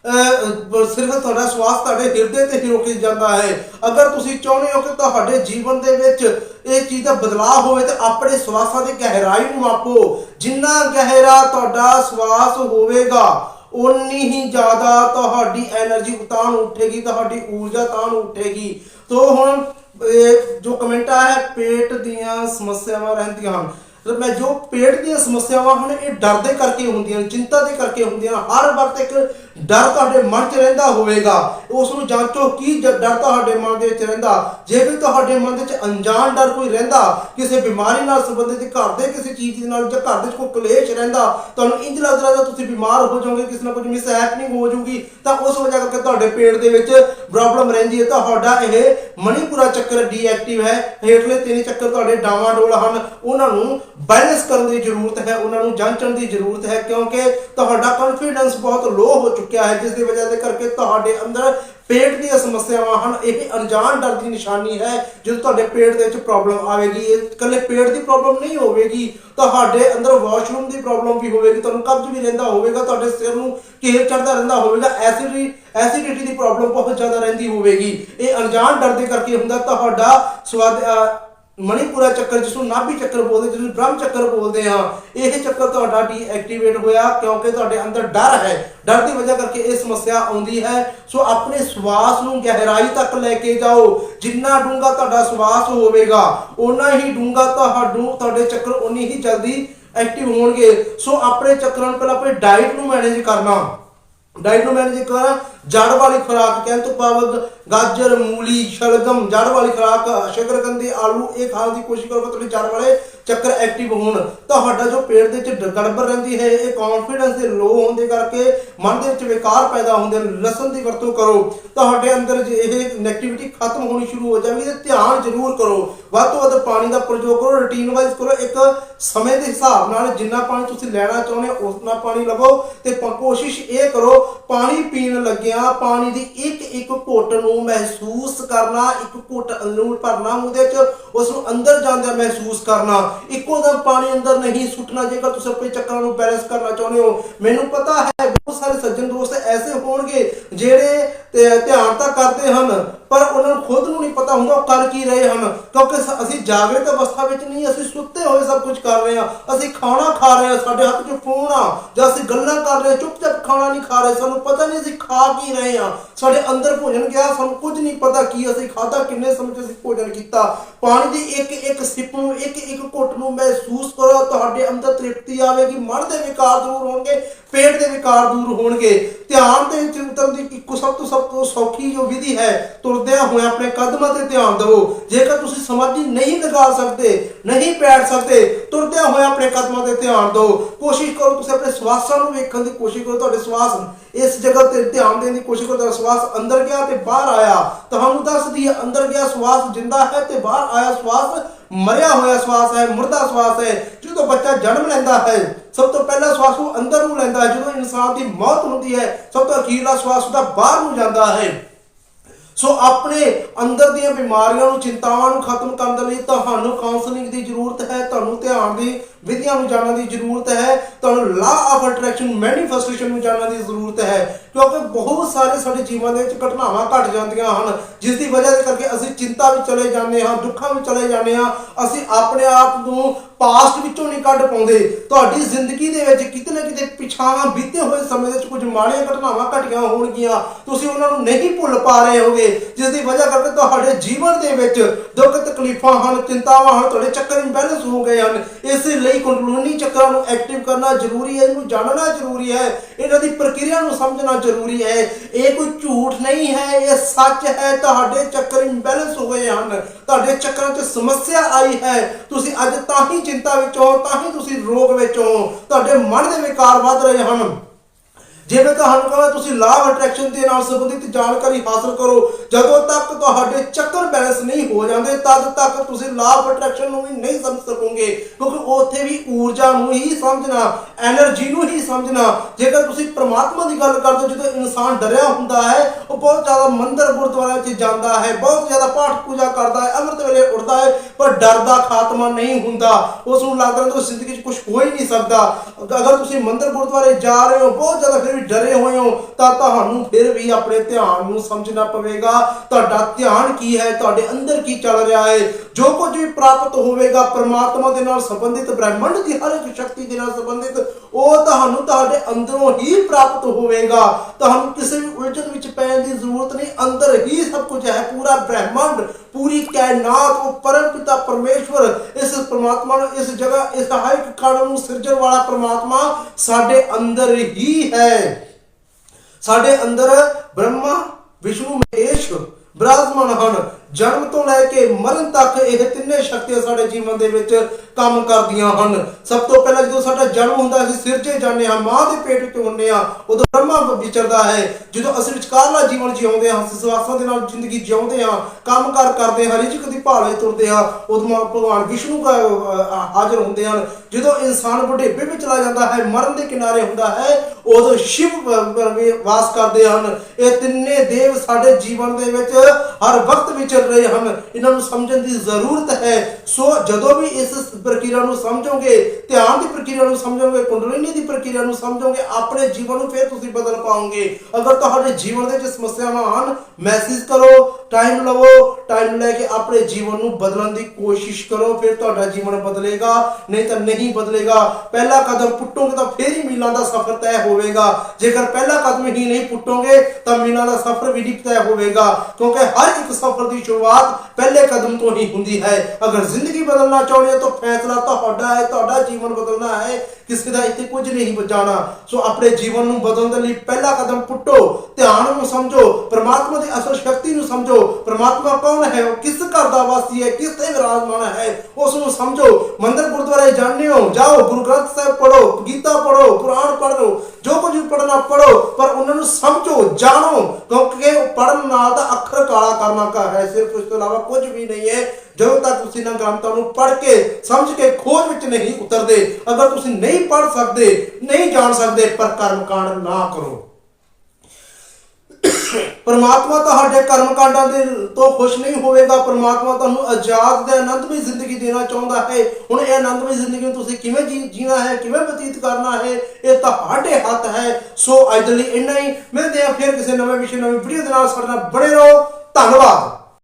ਸਿਰਫ ਤੁਹਾਡਾ ਸਵਾਸ ਤੁਹਾਡੇ ਹਿਰਦੇ ਤੇ ਹੀ ਰੁਕ ਜਾਂਦਾ ਹੈ। ਅਗਰ ਤੁਸੀਂ ਚਾਹੁੰਦੇ ਹੋ ਕਿ ਤੁਹਾਡੇ ਜੀਵਨ ਦੇ ਵਿੱਚ ਇਹ ਚੀਜ਼ ਦਾ ਬਦਲਾਅ ਹੋਵੇ, ਤਾਂ ਆਪਣੇ ਸਵਾਸਾਂ ਦੀ ਗਹਿਰਾਈ ਨੂੰ ਮਾਪੋ। ਜਿੰਨਾ ਗਹਿਰਾ ਤੁਹਾਡਾ ਸਵਾਸ ਹੋਵੇਗਾ ਉਨੀ ਹੀ ਜ਼ਿਆਦਾ ਤੁਹਾਡੀ એનર્ਜੀ ਤਾਂ ਉੱਠੇਗੀ, ਤੁਹਾਡੀ ਊਰਜਾ ਤਾਂ ਉੱਠੇਗੀ। ਤੋਂ ਹੁਣ ਜੋ ਕਮੈਂਟ ਆ ਹੈ, ਪੇਟ ਦੀਆਂ ਸਮੱਸਿਆਵਾਂ ਰਹਿੰਦੀਆਂ ਹਨ। ਮੈਂ ਜੋ ਪੇਟ ਦੀਆਂ ਸਮੱਸਿਆਵਾਂ ਹਨ, ਇਹ ਡਰ ਦੇ ਕਰਕੇ ਹੁੰਦੀਆਂ ਚਿੰਤਾ ਦੇ ਕਰਕੇ ਹੁੰਦੀਆਂ ਹਰ ਵਕਤ ਇੱਕ ਡਰ ਤੁਹਾਡੇ ਮਨ 'ਚ ਰਹਿੰਦਾ ਹੋਵੇਗਾ। ਉਸ ਨੂੰ ਜਾਂਚੋ ਕੀ ਜ- ਡਰ ਤੁਹਾਡੇ ਮਨ ਦੇ ਵਿੱਚ ਰਹਿੰਦਾ। ਜੇ ਵੀ ਤੁਹਾਡੇ ਮਨ ਦੇ ਵਿੱਚ ਅਣਜਾਣ ਡਰ ਕੋਈ ਰਹਿੰਦਾ, ਕਿਸੇ ਬਿਮਾਰੀ ਨਾਲ ਸੰਬੰਧਿਤ ਘਰ ਦੇ ਕਿਸੇ ਚੀਜ਼ ਦੇ ਨਾਲ ਜਾਂ ਘਰ ਦੇ ਵਿੱਚ ਕੋਈ ਕਲੇਸ਼ ਰਹਿੰਦਾ, ਤੁਹਾਨੂੰ ਇੰਜ ਲੱਗਦਾ ਰਹਿੰਦਾ ਤੁਸੀਂ ਬਿਮਾਰ ਹੋ ਜਾਓਗੇ, ਕਿਸੇ ਨਾਲ ਕੁਝ ਮਿਸ ਹੈਪਨਿੰਗ ਹੋ ਜਾਊਗੀ, ਤਾਂ ਉਸ ਵਜ੍ਹਾ ਕਰਕੇ ਤੁਹਾਡੇ ਪੇਟ ਦੇ ਵਿੱਚ ਪ੍ਰੋਬਲਮ ਰਹਿੰਦੀ ਹੈ। ਤੁਹਾਡਾ ਇਹ ਮਣੀਪੁਰਾ ਚੱਕਰ ਡੀਐਕਟਿਵ ਹੈ। ਹੇਠਲੇ ਤਿੰਨ ਚੱਕਰ ਤੁਹਾਡੇ ਡਾਵਾਂ ਡੋਲ ਹਨ। ਉਹਨਾਂ ਨੂੰ ਬੈਲੈਂਸ ਕਰਨ ਦੀ ਜ਼ਰੂਰਤ ਹੈ, ਉਹਨਾਂ ਨੂੰ ਜਾਂਚਣ ਦੀ ਜ਼ਰੂਰਤ ਹੈ, ਕਿਉਂਕਿ ਤੁਹਾਡਾ ਕੌਨਫੀਡੈਂਸ ਬਹੁਤ ਲੋ ਹੋ ਚੁੱਕਾ ਚੁੱਕਿਆ ਹੈ ਜਿਸ ਦੀ ਵਜ੍ਹਾ ਦੇ ਕਰਕੇ ਤੁਹਾਡੇ ਅੰਦਰ ਪੇਟ ਦੀਆਂ ਸਮੱਸਿਆਵਾਂ ਹਨ। ਇਹ ਅਣਜਾਣ ਡਰ ਦੀ ਨਿਸ਼ਾਨੀ ਹੈ, ਜਦੋਂ ਤੁਹਾਡੇ ਪੇਟ ਦੇ ਵਿੱਚ ਪ੍ਰੋਬਲਮ ਆਵੇਗੀ। ਇਹ ਇਕੱਲੇ ਪੇਟ ਦੀ ਪ੍ਰੋਬਲਮ ਨਹੀਂ ਹੋਵੇਗੀ, ਤੁਹਾਡੇ ਅੰਦਰ ਵਾਸ਼ਰੂਮ ਦੀ ਪ੍ਰੋਬਲਮ ਵੀ ਹੋਵੇਗੀ, ਤੁਹਾਨੂੰ ਕਬਜ਼ ਵੀ ਰਹਿੰਦਾ ਹੋਵੇਗਾ, ਤੁਹਾਡੇ ਸਿਰ ਨੂੰ ਘੇਰ ਚੜਦਾ ਰਹਿੰਦਾ ਹੋਵੇਗਾ ਐਸਿਡਿਟੀ ਐਸਿਡਿਟੀ ਦੀ ਪ੍ਰੋਬਲਮ ਬਹੁਤ ਜ਼ਿਆਦਾ ਰਹਿੰਦੀ ਹੋਵੇਗੀ। ਇਹ ਅਣਜਾਣ ਡਰ ਦੇ ਕਰਕੇ ਹੁੰਦਾ, ਤੁਹਾਡਾ ਸਵਾਦ ਮਣੀਪੁਰਾ ਚੱਕਰ ਜਿਸ ਨੂੰ ਨਾਭੀ ਚੱਕਰ ਬੋਲਦੇ, ਜਿਸ ਨੂੰ ਬ੍ਰਹਮ ਚੱਕਰ ਬੋਲਦੇ ਹਾਂ, ਇਹ ਚੱਕਰ ਤੁਹਾਡਾ ਡੀਐਕਟੀਵੇਟ ਹੋਇਆ ਕਿਉਂਕਿ ਤੁਹਾਡੇ ਅੰਦਰ ਡਰ ਹੈ। ਡਰ ਦੀ ਵਜ੍ਹਾ ਕਰਕੇ ਇਹ ਸਮੱਸਿਆ ਆਉਂਦੀ ਹੈ। ਸੋ ਆਪਣੇ ਸਵਾਸ ਨੂੰ ਗਹਿਰਾਈ ਤੱਕ ਲੈ ਕੇ ਜਾਓ। ਜਿੰਨਾ ਡੂੰਘਾ ਤੁਹਾਡਾ ਸਵਾਸ ਹੋਵੇਗਾ, ਓਨਾ ਹੀ ਡੂੰਘਾ ਤੁਹਾਨੂੰ ਤੁਹਾਡੇ ਚੱਕਰ ਉਨੀ ਹੀ ਜਲਦੀ ਐਕਟਿਵ ਹੋਣਗੇ। ਸੋ ਆਪਣੇ ਚੱਕਰਾਂ ਨੂੰ ਪਹਿਲਾਂ ਆਪਣੀ ਡਾਈਟ ਨੂੰ ਮੈਨੇਜ ਕਰਨਾ। ਡਾਈਟ ਨੂੰ ਮੈਨੇਜ ਕਰਨਾ ਜੜ ਵਾਲੀ ਖੁਰਾਕ ਕਹਿਣ ਤੋਂ ਭਾਵ ਗਾਜਰ, ਮੂਲੀ, ਸ਼ਲਗਮ, ਜੜ ਵਾਲੀ ਖੁਰਾਕ ਸ਼ਕਰਕੰਦੀ ਆਲੂ, ਇਹ ਖਾਣ ਦੀ ਕੋਸ਼ਿਸ਼ ਕਰੋ ਕਿ ਤੁਹਾਡੇ ਜੜ ਵਾਲੇ ਚੱਕਰ ਐਕਟਿਵ ਹੋਣ। ਤੁਹਾਡਾ ਜੋ ਪੇਟ ਦੇ ਵਿੱਚ ਗੜਬੜ ਰਹਿੰਦੀ ਹੈ, ਇਹ ਕੌਨਫੀਡੈਂਸ ਦੇ ਲੋ ਹੋਣ ਦੇ ਕਰਕੇ ਮਨ ਦੇ ਵਿੱਚ ਵਿਕਾਰ ਪੈਦਾ ਹੁੰਦੇ ਨੇ ਲਸਣ ਦੀ ਵਰਤੋਂ ਕਰੋ। ਤੁਹਾਡੇ ਅੰਦਰ ਜੇ ਇਹ ਨੈਗੇਟਿਵਿਟੀ ਖਤਮ ਹੋਣੀ ਸ਼ੁਰੂ ਹੋ ਜਾਵੇਗੀ, ਤੇ ਧਿਆਨ ਜ਼ਰੂਰ ਕਰੋ। ਵੱਧ ਤੋਂ ਵੱਧ ਪਾਣੀ ਦਾ ਪ੍ਰਯੋਗ ਕਰੋ ਰੁਟੀਨ ਵਾਈਜ਼ ਕਰੋ। ਇੱਕ ਸਮੇਂ ਦੇ ਹਿਸਾਬ ਨਾਲ ਜਿੰਨਾ ਪਾਣੀ ਤੁਸੀਂ ਲੈਣਾ ਚਾਹੁੰਦੇ ਹੋ ਉਤਨਾ ਪਾਣੀ ਲਵੋ ਤੇ ਕੋਸ਼ਿਸ਼ ਇਹ ਕਰੋ, ਪਾਣੀ ਪੀਣ ਲੱਗਿਆਂ ਪਾਣੀ ਦੀ ਇੱਕ ਇੱਕ ਘੁੱਟ ਨੂੰ ਮਹਿਸੂਸ ਕਰਨਾ ਇੱਕ ਘੁੱਟ ਨੂੰ ਭਰਨਾ ਉਹਦੇ ਚ ਉਸ ਨੂੰ ਅੰਦਰ ਜਾਂਦਿਆਂ ਮਹਿਸੂਸ ਕਰਨਾ। ਇੱਕੋ ਦਮ ਪਾਣੀ ਅੰਦਰ ਨਹੀਂ ਸੁੱਟਣਾ ਜੇਕਰ ਤੁਸੀਂ ਆਪਣੇ ਚੱਕਰਾਂ ਨੂੰ ਬੈਲੈਂਸ ਕਰਨਾ ਚਾਹੁੰਦੇ ਹੋ। ਮੈਨੂੰ ਪਤਾ ਹੈ ਬਹੁਤ ਸਾਰੇ ਸੱਜਣ ਦੋਸਤ ਐਸੇ ਹੋਣਗੇ ਜਿਹੜੇ ਧਿਆਨ ਤਾਂ ਕਰਦੇ ਹਨ ਪਰ ਉਹਨਾਂ ਨੂੰ ਖੁਦ ਨੂੰ ਨਹੀਂ ਪਤਾ ਹੁੰਦਾ ਉਹ ਕਰ ਕੀ ਰਹੇ ਹਨ। ਕਿਉਂਕਿ ਅਸੀਂ ਜਾਗਰਤ ਅਵਸਥਾ ਵਿੱਚ ਨਹੀਂ ਅਸੀਂ ਸੁੱਤੇ ਹੋਏ ਸਭ ਕੁਝ ਕਰ ਰਹੇ ਹਾਂ। ਅਸੀਂ ਖਾਣਾ ਖਾ ਰਹੇ ਹਾਂ ਸਾਡੇ ਹੱਥ 'ਚ ਫੋਨ ਆ ਜਾਂ ਅਸੀਂ ਗੱਲਾਂ ਕਰ ਰਹੇ ਹਾਂ, ਚੁੱਪਚਾਪ ਖਾਣਾ ਨਹੀਂ ਖਾ ਰਹੇ ਸਾਨੂੰ ਪਤਾ ਨਹੀਂ ਅਸੀਂ ਖਾ ਕੀ ਰਹੇ ਹਾਂ। ਸਾਡੇ ਅੰਦਰ ਭੋਜਨ ਗਿਆ ਸਾਨੂੰ ਕੁਝ ਨਹੀਂ ਪਤਾ ਕੀ ਅਸੀਂ ਖਾਧਾ ਕਿੰਨੇ ਸਮੇਂ 'ਚ ਅਸੀਂ ਭੋਜਨ ਕੀਤਾ। ਪਾਣੀ ਦੀ ਇੱਕ ਇੱਕ ਸਿਪ ਨੂੰ, ਇੱਕ ਇੱਕ ਘੁੱਟ ਨੂੰ ਮਹਿਸੂਸ ਕਰੋ, ਤੁਹਾਡੇ ਅੰਦਰ ਤ੍ਰਿਪਤੀ ਆਵੇਗੀ, ਮਨ ਦੇ ਵਿਕਾਰ ਜ਼ਰੂਰ ਹੋਣਗੇ। ਪੇਟ ਦੇ ਵਿਕਾਰ ਦੂਰ ਹੋਣਗੇ। ਧਿਆਨ ਦੇ ਵਿੱਚ ਉਤਰਨ ਦੀ ਇੱਕੋ ਸਭ ਤੋਂ ਸਭ ਤੋਂ ਸੌਖੀ ਜੋ ਵਿਧੀ ਹੈ, ਤੁਰਦਿਆਂ ਹੋਏ ਆਪਣੇ ਕਦਮਾਂ ਤੇ ਧਿਆਨ ਦਿਵੋ ਜੇਕਰ ਤੁਸੀਂ ਸਮਾਧੀ ਨਹੀਂ ਲਗਾ ਸਕਦੇ, ਨਹੀਂ ਬੈਠ ਸਕਦੇ, ਤੁਰਦਿਆਂ ਹੋਏ ਆਪਣੇ ਕਦਮਾਂ ਤੇ ਧਿਆਨ ਦਿਓ। ਕੋਸ਼ਿਸ਼ ਕਰੋ ਤੁਸੀਂ ਆਪਣੇ ਸਵਾਸਾਂ ਨੂੰ ਵੇਖਣ ਦੀ ਕੋਸ਼ਿਸ਼ ਕਰੋ। ਤੁਹਾਡੇ ਸਵਾਸ ਇਸ ਜਗ੍ਹਾ ਤੇ ਧਿਆਨ ਦੇਣ ਦੀ ਕੋਸ਼ਿਸ਼ ਕਰੋ। ਤੁਹਾਡਾ ਸਵਾਸ ਅੰਦਰ ਗਿਆ ਤੇ ਬਾਹਰ ਆਇਆ। ਤੁਹਾਨੂੰ ਦੱਸਦੀ ਹੈ, ਅੰਦਰ ਗਿਆ ਸਵਾਸ ਜਿੰਦਾ ਹੈ ਤੇ ਬਾਹਰ ਆਇਆ ਸਵਾਸ ਮਰਿਆ ਹੋਇਆ ਸਵਾਸ ਹੈ, ਮੁਰਦਾ ਸਵਾਸ ਹੈ, ਜਦੋਂ ਬੱਚਾ ਜਨਮ ਲੈਂਦਾ ਹੈ, ਸਭ ਤੋਂ ਪਹਿਲਾ ਸਵਾਸ ਉਹ ਅੰਦਰ ਨੂੰ ਲੈਂਦਾ ਹੈ, ਜਦੋਂ ਇਨਸਾਨ ਦੀ ਮੌਤ ਹੁੰਦੀ ਹੈ, ਸਭ ਤੋਂ ਅਖੀਰਲਾ ਸਵਾਸ ਉਹਦਾ ਬਾਹਰ ਨੂੰ ਜਾਂਦਾ ਹੈ। ਸੋ ਆਪਣੇ ਅੰਦਰ ਦੀਆਂ ਬਿਮਾਰੀਆਂ ਨੂੰ, ਚਿੰਤਾਵਾਂ ਨੂੰ ਖਤਮ ਕਰਨ ਦੇ ਲਈ ਤੁਹਾਨੂੰ ਕਾਉਂਸਲਿੰਗ ਦੀ ਜ਼ਰੂਰਤ ਹੈ, ਤੁਹਾਨੂੰ ਧਿਆਨ ਦੀ ਵਿਧੀਆਂ ਨੂੰ ਜਾਣਨ ਦੀ ਜ਼ਰੂਰਤ ਹੈ ਤੁਹਾਨੂੰ ਲਾ ਆਫ ਅਟਰੈਕਸ਼ਨ ਮੈਨੀਫੈਸਟੇਸ਼ਨ ਨੂੰ ਜਾਣਨ ਦੀ ਜ਼ਰੂਰਤ ਹੈ। ਕਿਉਂਕਿ ਬਹੁਤ ਸਾਰੇ ਸਾਡੇ ਜੀਵਨ ਦੇ ਵਿੱਚ ਘਟਨਾਵਾਂ ਘਟ ਜਾਂਦੀਆਂ ਹਨ, ਜਿਸ ਦੀ ਵਜ੍ਹਾ ਦੇ ਕਰਕੇ ਅਸੀਂ ਚਿੰਤਾ ਵਿੱਚ ਚਲੇ ਜਾਂਦੇ ਹਾਂ, ਦੁੱਖਾਂ ਵਿੱਚ ਚਲੇ ਜਾਂਦੇ ਹਾਂ, ਅਸੀਂ ਆਪਣੇ ਆਪ ਨੂੰ ਪਾਸਟ ਵਿੱਚੋਂ ਨਹੀਂ ਕੱਢ ਪਾਉਂਦੇ। ਤੁਹਾਡੀ ਜ਼ਿੰਦਗੀ ਦੇ ਵਿੱਚ ਕਿਤੇ ਨਾ ਕਿਤੇ ਪਿਛਾਵਾਂ ਬੀਤੇ ਹੋਏ ਸਮੇਂ ਦੇ ਵਿੱਚ ਕੁਝ ਮਾੜੀਆਂ ਘਟਨਾਵਾਂ ਘਟੀਆਂ ਹੋਣਗੀਆਂ। ਤੁਸੀਂ ਉਹਨਾਂ ਨੂੰ ਨਹੀਂ ਭੁੱਲ ਪਾ ਰਹੇ ਹੋਗੇ, ਜਿਸ ਦੀ ਵਜ੍ਹਾ ਕਰਕੇ ਤੁਹਾਡੇ ਜੀਵਨ ਦੇ ਵਿੱਚ ਦੁੱਖ ਤਕਲੀਫਾਂ ਹਨ, ਚਿੰਤਾਵਾਂ ਹਨ, ਤੁਹਾਡੇ ਚੱਕਰ ਇੰਬੈਲੈਂਸ ਹੋ ਗਏ ਹਨ। ਇਸ ਲਈ ਕੰਟਰੋਲੀ ਚੱਕਰਾਂ ਨੂੰ ਐਕਟਿਵ ਕਰਨਾ ਜ਼ਰੂਰੀ ਹੈ, ਇਹਨੂੰ ਜਾਣਨਾ ਜ਼ਰੂਰੀ ਹੈ, ਇਹਨਾਂ ਦੀ ਪ੍ਰਕਿਰਿਆ ਨੂੰ ਸਮਝਣਾ ਜ਼ਰੂਰੀ ਹੈ। ਇਹ ਕੋਈ ਝੂਠ ਨਹੀਂ ਹੈ, ਇਹ ਸੱਚ ਹੈ, ਤੁਹਾਡੇ ਚੱਕਰ ਇੰਬੈਲੈਂਸ ਹੋ ਗਏ ਹਨ। ਤੁਹਾਡੇ ਚੱਕਰਾਂ 'ਚ ਸਮੱਸਿਆ ਆਈ ਹੈ। ਤੁਸੀਂ ਅੱਜ ਤਾਂ ਹੀ ਚਿੰਤਾ ਵਿੱਚ ਹੋ, ਤਾਂ ਹੀ ਤੁਸੀਂ ਰੋਗ ਵਿੱਚ ਹੋ। ਤੁਹਾਡੇ ਮਨ ਦੇ ਵਿਕਾਰ ਵੱਧ ਰਹੇ ਹਨ। ਜਿਵੇਂ ਤੁਹਾਨੂੰ ਕਹਾਂ ਤੁਸੀਂ ਲਾਭ ਅਟਰੈਕਸ਼ਨ ਦੇ ਨਾਲ ਸੰਬੰਧਿਤ ਜਾਣਕਾਰੀ ਹਾਸਲ ਕਰੋ, ਜਦੋਂ ਤੱਕ ਤੁਹਾਡੇ ਚੱਕਰ ਬੈਲੈਂਸ ਨਹੀਂ ਹੋ ਜਾਂਦੇ, ਤਦ ਤੱਕ ਤੁਸੀਂ ਲਾਭ ਅਟਰੈਕਸ਼ਨ ਨੂੰ ਵੀ ਨਹੀਂ ਸਮਝ ਸਕੋਗੇ। ਕਿਉਂਕਿ ਉੱਥੇ ਵੀ ਊਰਜਾ ਨੂੰ ਹੀ ਸਮਝਣਾ એનર્ਜੀ ਨੂੰ ਹੀ ਸਮਝਣਾ, ਜੇਕਰ ਤੁਸੀਂ ਪ੍ਰਮਾਤਮਾ ਦੀ ਗੱਲ ਕਰਦੇ ਜਦੋਂ ਇਨਸਾਨ ਡਰਿਆ ਹੁੰਦਾ ਹੈ, ਉਹ ਬਹੁਤ ਜ਼ਿਆਦਾ ਮੰਦਰ ਗੁਰਦੁਆਰਾ 'ਚ ਜਾਂਦਾ ਹੈ, ਬਹੁਤ ਜ਼ਿਆਦਾ ਪਾਠ ਪੂਜਾ ਕਰਦਾ ਹੈ, ਅੰਮ੍ਰਿਤ ਵੇਲੇ ਉੱਠਦਾ ਹੈ, ਪਰ ਡਰ ਦਾ ਖਾਤਮਾ ਨਹੀਂ ਹੁੰਦਾ। ਉਸ ਨੂੰ ਲੱਗਦਾ ਕਿ ਜ਼ਿੰਦਗੀ 'ਚ ਕੁਝ ਹੋ ਹੀ ਨਹੀਂ ਸਕਦਾ। ਅਗਰ ਤੁਸੀਂ ਮੰਦਰ ਗੁਰਦੁਆਰੇ ਜਾ ਰਹੇ ਹੋ, ਬਹੁਤ ਜ਼ਿਆਦਾ ਵੀ ਡਰੇ ਹੋਏ ਹੋ, ਤਾਂ ਤੁਹਾਨੂੰ ਫਿਰ ਵੀ ਆਪਣੇ ਧਿਆਨ ਨੂੰ ਸਮਝਣਾ ਪਵੇਗਾ। ਤੁਹਾਡਾ ਧਿਆਨ ਕੀ ਹੈ? ਤੁਹਾਡੇ ਅੰਦਰ ਕੀ ਚੱਲ ਰਿਹਾ ਹੈ? ਜੋ ਕੁਝ ਵੀ ਪ੍ਰਾਪਤ ਹੋਵੇਗਾ ਪ੍ਰਮਾਤਮਾ ਦੇ ਨਾਲ ਸੰਬੰਧਿਤ, ਬ੍ਰਹਿਮੰਡ ਦੀ ਹਰ ਇੱਕ ਸ਼ਕਤੀ ਦੇ ਨਾਲ ਸੰਬੰਧਿਤ, ਉਹ ਤੁਹਾਨੂੰ ਤੁਹਾਡੇ ਅੰਦਰੋਂ ਹੀ ਪ੍ਰਾਪਤ ਹੋਵੇਗਾ। ਤੁਹਾਨੂੰ ਕਿਸੇ ਵੀ ਉਲਝਣ ਵਿੱਚ ਪੈਣ ਦੀ ਜ਼ਰੂਰਤ ਨਹੀਂ, ਅੰਦਰ ਹੀ ਸਭ ਕੁਝ ਹੈ। ਪੂਰਾ ਬ੍ਰਹਿਮੰਡ, ਪੂਰੀ ਕਾਇਨਾਤ, ਉਹ ਪਰਮ ਪਿਤਾ ਪਰਮੇਸ਼ਵਰ, ਇਸ ਪ੍ਰਮਾਤਮਾ ਨੂੰ, ਇਸ ਜਗ੍ਹਾ, ਇਸ ਹਰ ਇੱਕ ਕਣ ਨੂੰ ਸਿਰਜਣ ਵਾਲਾ ਪ੍ਰਮਾਤਮਾ ਸਾਡੇ ਅੰਦਰ ਹੀ ਹੈ। ਸਾਡੇ ਅੰਦਰ ਬ੍ਰਹਮਾ, ਵਿਸ਼ਨੂੰ, ਮਹੇਸ਼ ਬਿਰਾਜਮਾਨ ਹਨ। ਜਨਮ ਤੋਂ ਲੈ ਕੇ ਮਰਨ ਤੱਕ ਇਹ ਤਿੰਨੇ ਸ਼ਕਤੀਆਂ ਸਾਡੇ ਜੀਵਨ ਦੇ ਵਿੱਚ ਕੰਮ ਕਰਦੀਆਂ ਹਨ। ਸਭ ਤੋਂ ਪਹਿਲਾਂ ਜਦੋਂ ਸਾਡਾ ਜਨਮ ਹੁੰਦਾ ਅਸੀਂ ਸਿਰਜੇ ਜਾਂਦੇ ਹਾਂ, ਮਾਂ ਦੇ ਪੇਟ ਵਿੱਚ ਹੁੰਦੇ ਹਾਂ, ਉਦੋਂ ਬ੍ਰਹਮਾ ਵਿਚਰਦਾ ਹੈ। ਜਦੋਂ ਅਸੀਂ ਵਿਚਕਾਰਲਾ ਜੀਵਨ ਜਿਉਂਦੇ ਹਾਂ ਸਵਾਸਾਂ ਦੇ ਨਾਲ ਜ਼ਿੰਦਗੀ ਜਿਉਂਦੇ ਹਾਂ ਕੰਮਕਾਰ ਕਰਦੇ ਹਾਂ, ਰਿਜਕ ਦੀ ਭਾਲ ਵਿੱਚ ਤੁਰਦੇ ਹਾਂ, ਉਦੋਂ ਭਗਵਾਨ ਵਿਸ਼ਨੂੰ ਹਾਜ਼ਰ ਹੁੰਦੇ ਹਨ। ਜਦੋਂ ਇਨਸਾਨ ਬੁਢੇਪੇ ਵਿੱਚ ਚਲਾ ਜਾਂਦਾ ਹੈ, ਮਰਨ ਦੇ ਕਿਨਾਰੇ ਹੁੰਦਾ ਹੈ, ਉਦੋਂ ਸ਼ਿਵ ਵਾਸ ਕਰਦੇ ਹਨ। ਇਹ ਤਿੰਨੇ ਦੇਵ ਸਾਡੇ ਜੀਵਨ ਦੇ ਵਿੱਚ ਹਰ ਵਕਤ ਵਿੱਚ ਵਿਚਰ ਰਹੇ ਹਨ। ਇਹਨਾਂ ਨੂੰ ਸਮਝਣ ਦੀ ਜ਼ਰੂਰਤ ਹੈ। ਸੋ ਜਦੋਂ ਵੀ ਇਸ ਪ੍ਰਕਿਰਿਆ ਨੂੰ ਸਮਝੋਗੇ, ਧਿਆਨ ਦੀ ਪ੍ਰਕਿਰਿਆ ਨੂੰ ਸਮਝੋਗੇ, ਕੁੰਡਲਿਨੀ ਦੀ ਪ੍ਰਕਿਰਿਆ ਨੂੰ ਸਮਝੋਗੇ, ਆਪਣੇ ਜੀਵਨ ਨੂੰ ਫਿਰ ਤੁਸੀਂ ਬਦਲ ਪਾਓਗੇ। ਅਗਰ ਤੁਹਾਡੇ ਜੀਵਨ ਦੇ ਵਿੱਚ ਸਮੱਸਿਆਵਾਂ ਹਨ ਮੈਸੇਜ ਕਰੋ। ਟਾਈਮ ਲਵੋ ਟਾਈਮ ਲੈ ਕੇ ਆਪਣੇ ਜੀਵਨ ਨੂੰ ਬਦਲਣ ਦੀ ਕੋਸ਼ਿਸ਼ ਕਰੋ, ਫਿਰ ਤੁਹਾਡਾ ਜੀਵਨ ਬਦਲੇਗਾ। ਨਹੀਂ ਤਾਂ ਨਹੀਂ ਬਦਲੇਗਾ। ਪਹਿਲਾ ਕਦਮ ਪੁੱਟੋਗੇ ਤਾਂ ਫਿਰ ਹੀ ਮੀਲਾਂ ਦਾ ਸਫ਼ਰ ਤੈਅ ਹੋਵੇਗਾ। ਜੇਕਰ ਪਹਿਲਾ ਕਦਮ ਹੀ ਨਹੀਂ ਪੁੱਟੋਗੇ, ਤਾਂ ਮੀਲਾਂ ਦਾ ਸਫ਼ਰ ਵੀ ਨਹੀਂ ਤੈਅ ਹੋਵੇਗਾ। ਕਿਉਂਕਿ ਹਰ ਇੱਕ ਸਫ਼ਰ ਦੀ ਸ਼ੁਰੂਆਤ ਪਹਿਲੇ ਕਦਮ ਤੋਂ ਹੀ ਹੁੰਦੀ ਹੈ। ਅਗਰ ਜ਼ਿੰਦਗੀ ਬਦਲਣਾ ਚਾਹੁੰਦੇ ਹੋ ਤਾਂ ਫੈਸਲਾ ਤੁਹਾਡਾ ਹੈ, ਤੁਹਾਡਾ ਜੀਵਨ ਬਦਲਣਾ ਹੈ। ਕਿਸੇ ਦਾ ਇੱਥੇ ਕੁਝ ਨਹੀਂ ਬਚਾਣਾ ਸੋ ਆਪਣੇ ਜੀਵਨ ਨੂੰ ਬਦਲਣ ਦੇ ਲਈ ਪਹਿਲਾ ਕਦਮ ਪੁੱਟੋ, ਧਿਆਨ ਨੂੰ ਸਮਝੋ, ਪਰਮਾਤਮਾ ਦੀ ਅਸਲ ਸ਼ਕਤੀ ਨੂੰ ਸਮਝੋ। ਪ੍ਰਮਾਤਮਾ ਕੌਣ ਹੈ? ਉਹ ਕਿਸ ਘਰ ਦਾ ਵਾਸੀ ਹੈ? ਕਿਸ ਤੇ ਵਿਰਾਜਮਾਨ ਹੈ? ਉਸ ਨੂੰ ਸਮਝੋ। ਮੰਦਰ ਗੁਰਦੁਆਰੇ ਜਾਂਦੇ ਹੋ ਜਾਓ, ਗੁਰੂ ਗ੍ਰੰਥ ਸਾਹਿਬ ਪੜੋ ਗੀਤਾ ਪੜੋ ਕੁਰਾਨ ਪੜੋ ਜੋ ਕੁਝ ਪੜਨਾ ਪੜੋ ਪਰ ਉਹਨਾਂ ਨੂੰ ਸਮਝੋ, ਜਾਣੋ, ਕਿਉਂਕਿ ਪੜਨ ਨਾਲ ਦਾ ਅੱਖਰ ਕਾਲਾ ਕਰਨਾ ਕਾ ਹੈ। ਸਿਰਫ ਇਸ ਤੋਂ ਇਲਾਵਾ ਕੁਝ ਵੀ ਨਹੀਂ ਹੈ। ਜਦੋਂ ਤੱਕ ਤੁਸੀਂ ਇਹਨਾਂ ਗ੍ਰੰਥਾਂ ਨੂੰ ਪੜ੍ਹ ਕੇ, ਸਮਝ ਕੇ ਖੋਜ ਵਿੱਚ ਨਹੀਂ ਉਤਰਦੇ, ਅਗਰ ਤੁਸੀਂ ਨਹੀਂ ਪੜ੍ਹ ਸਕਦੇ, ਨਹੀਂ ਜਾਣ ਸਕਦੇ, ਪਰ ਕਰਮਕਾਂਡ ਨਾ ਕਰੋ। ਪਰਮਾਤਮਾ ਤੁਹਾਡੇ ਕਰਮ ਕਾਂਡਾਂ ਦੇ ਤੋਂ ਖੁਸ਼ ਨਹੀਂ ਹੋਵੇਗਾ, ਪਰਮਾਤਮਾ ਤੁਹਾਨੂੰ ਆਜ਼ਾਦ ਤੇ ਆਨੰਦਮਈ ਜ਼ਿੰਦਗੀ ਦੇਣਾ ਚਾਹੁੰਦਾ ਹੈ। ਹੁਣ ਇਹ ਆਨੰਦਮਈ ਜ਼ਿੰਦਗੀ ਨੂੰ ਤੁਸੀਂ ਕਿਵੇਂ ਜੀ- ਜੀਣਾ ਹੈ, ਕਿਵੇਂ ਬਤੀਤ ਕਰਨਾ ਹੈ, ਇਹ ਤੁਹਾਡੇ ਹੱਥ ਹੈ। ਸੋ ਅੱਜ ਲਈ ਇੰਨਾ ਹੀ। ਮਿਲਦੇ ਆ ਫਿਰ ਕਿਸੇ ਨਵੇਂ ਵਿਸ਼ੇ, ਨਵੀਂ ਵੀਡੀਓ ਦੇ ਨਾਲ। ਸਾਡੇ ਨਾਲ ਬੜੇ ਰਹੋ। ਧੰਨਵਾਦ।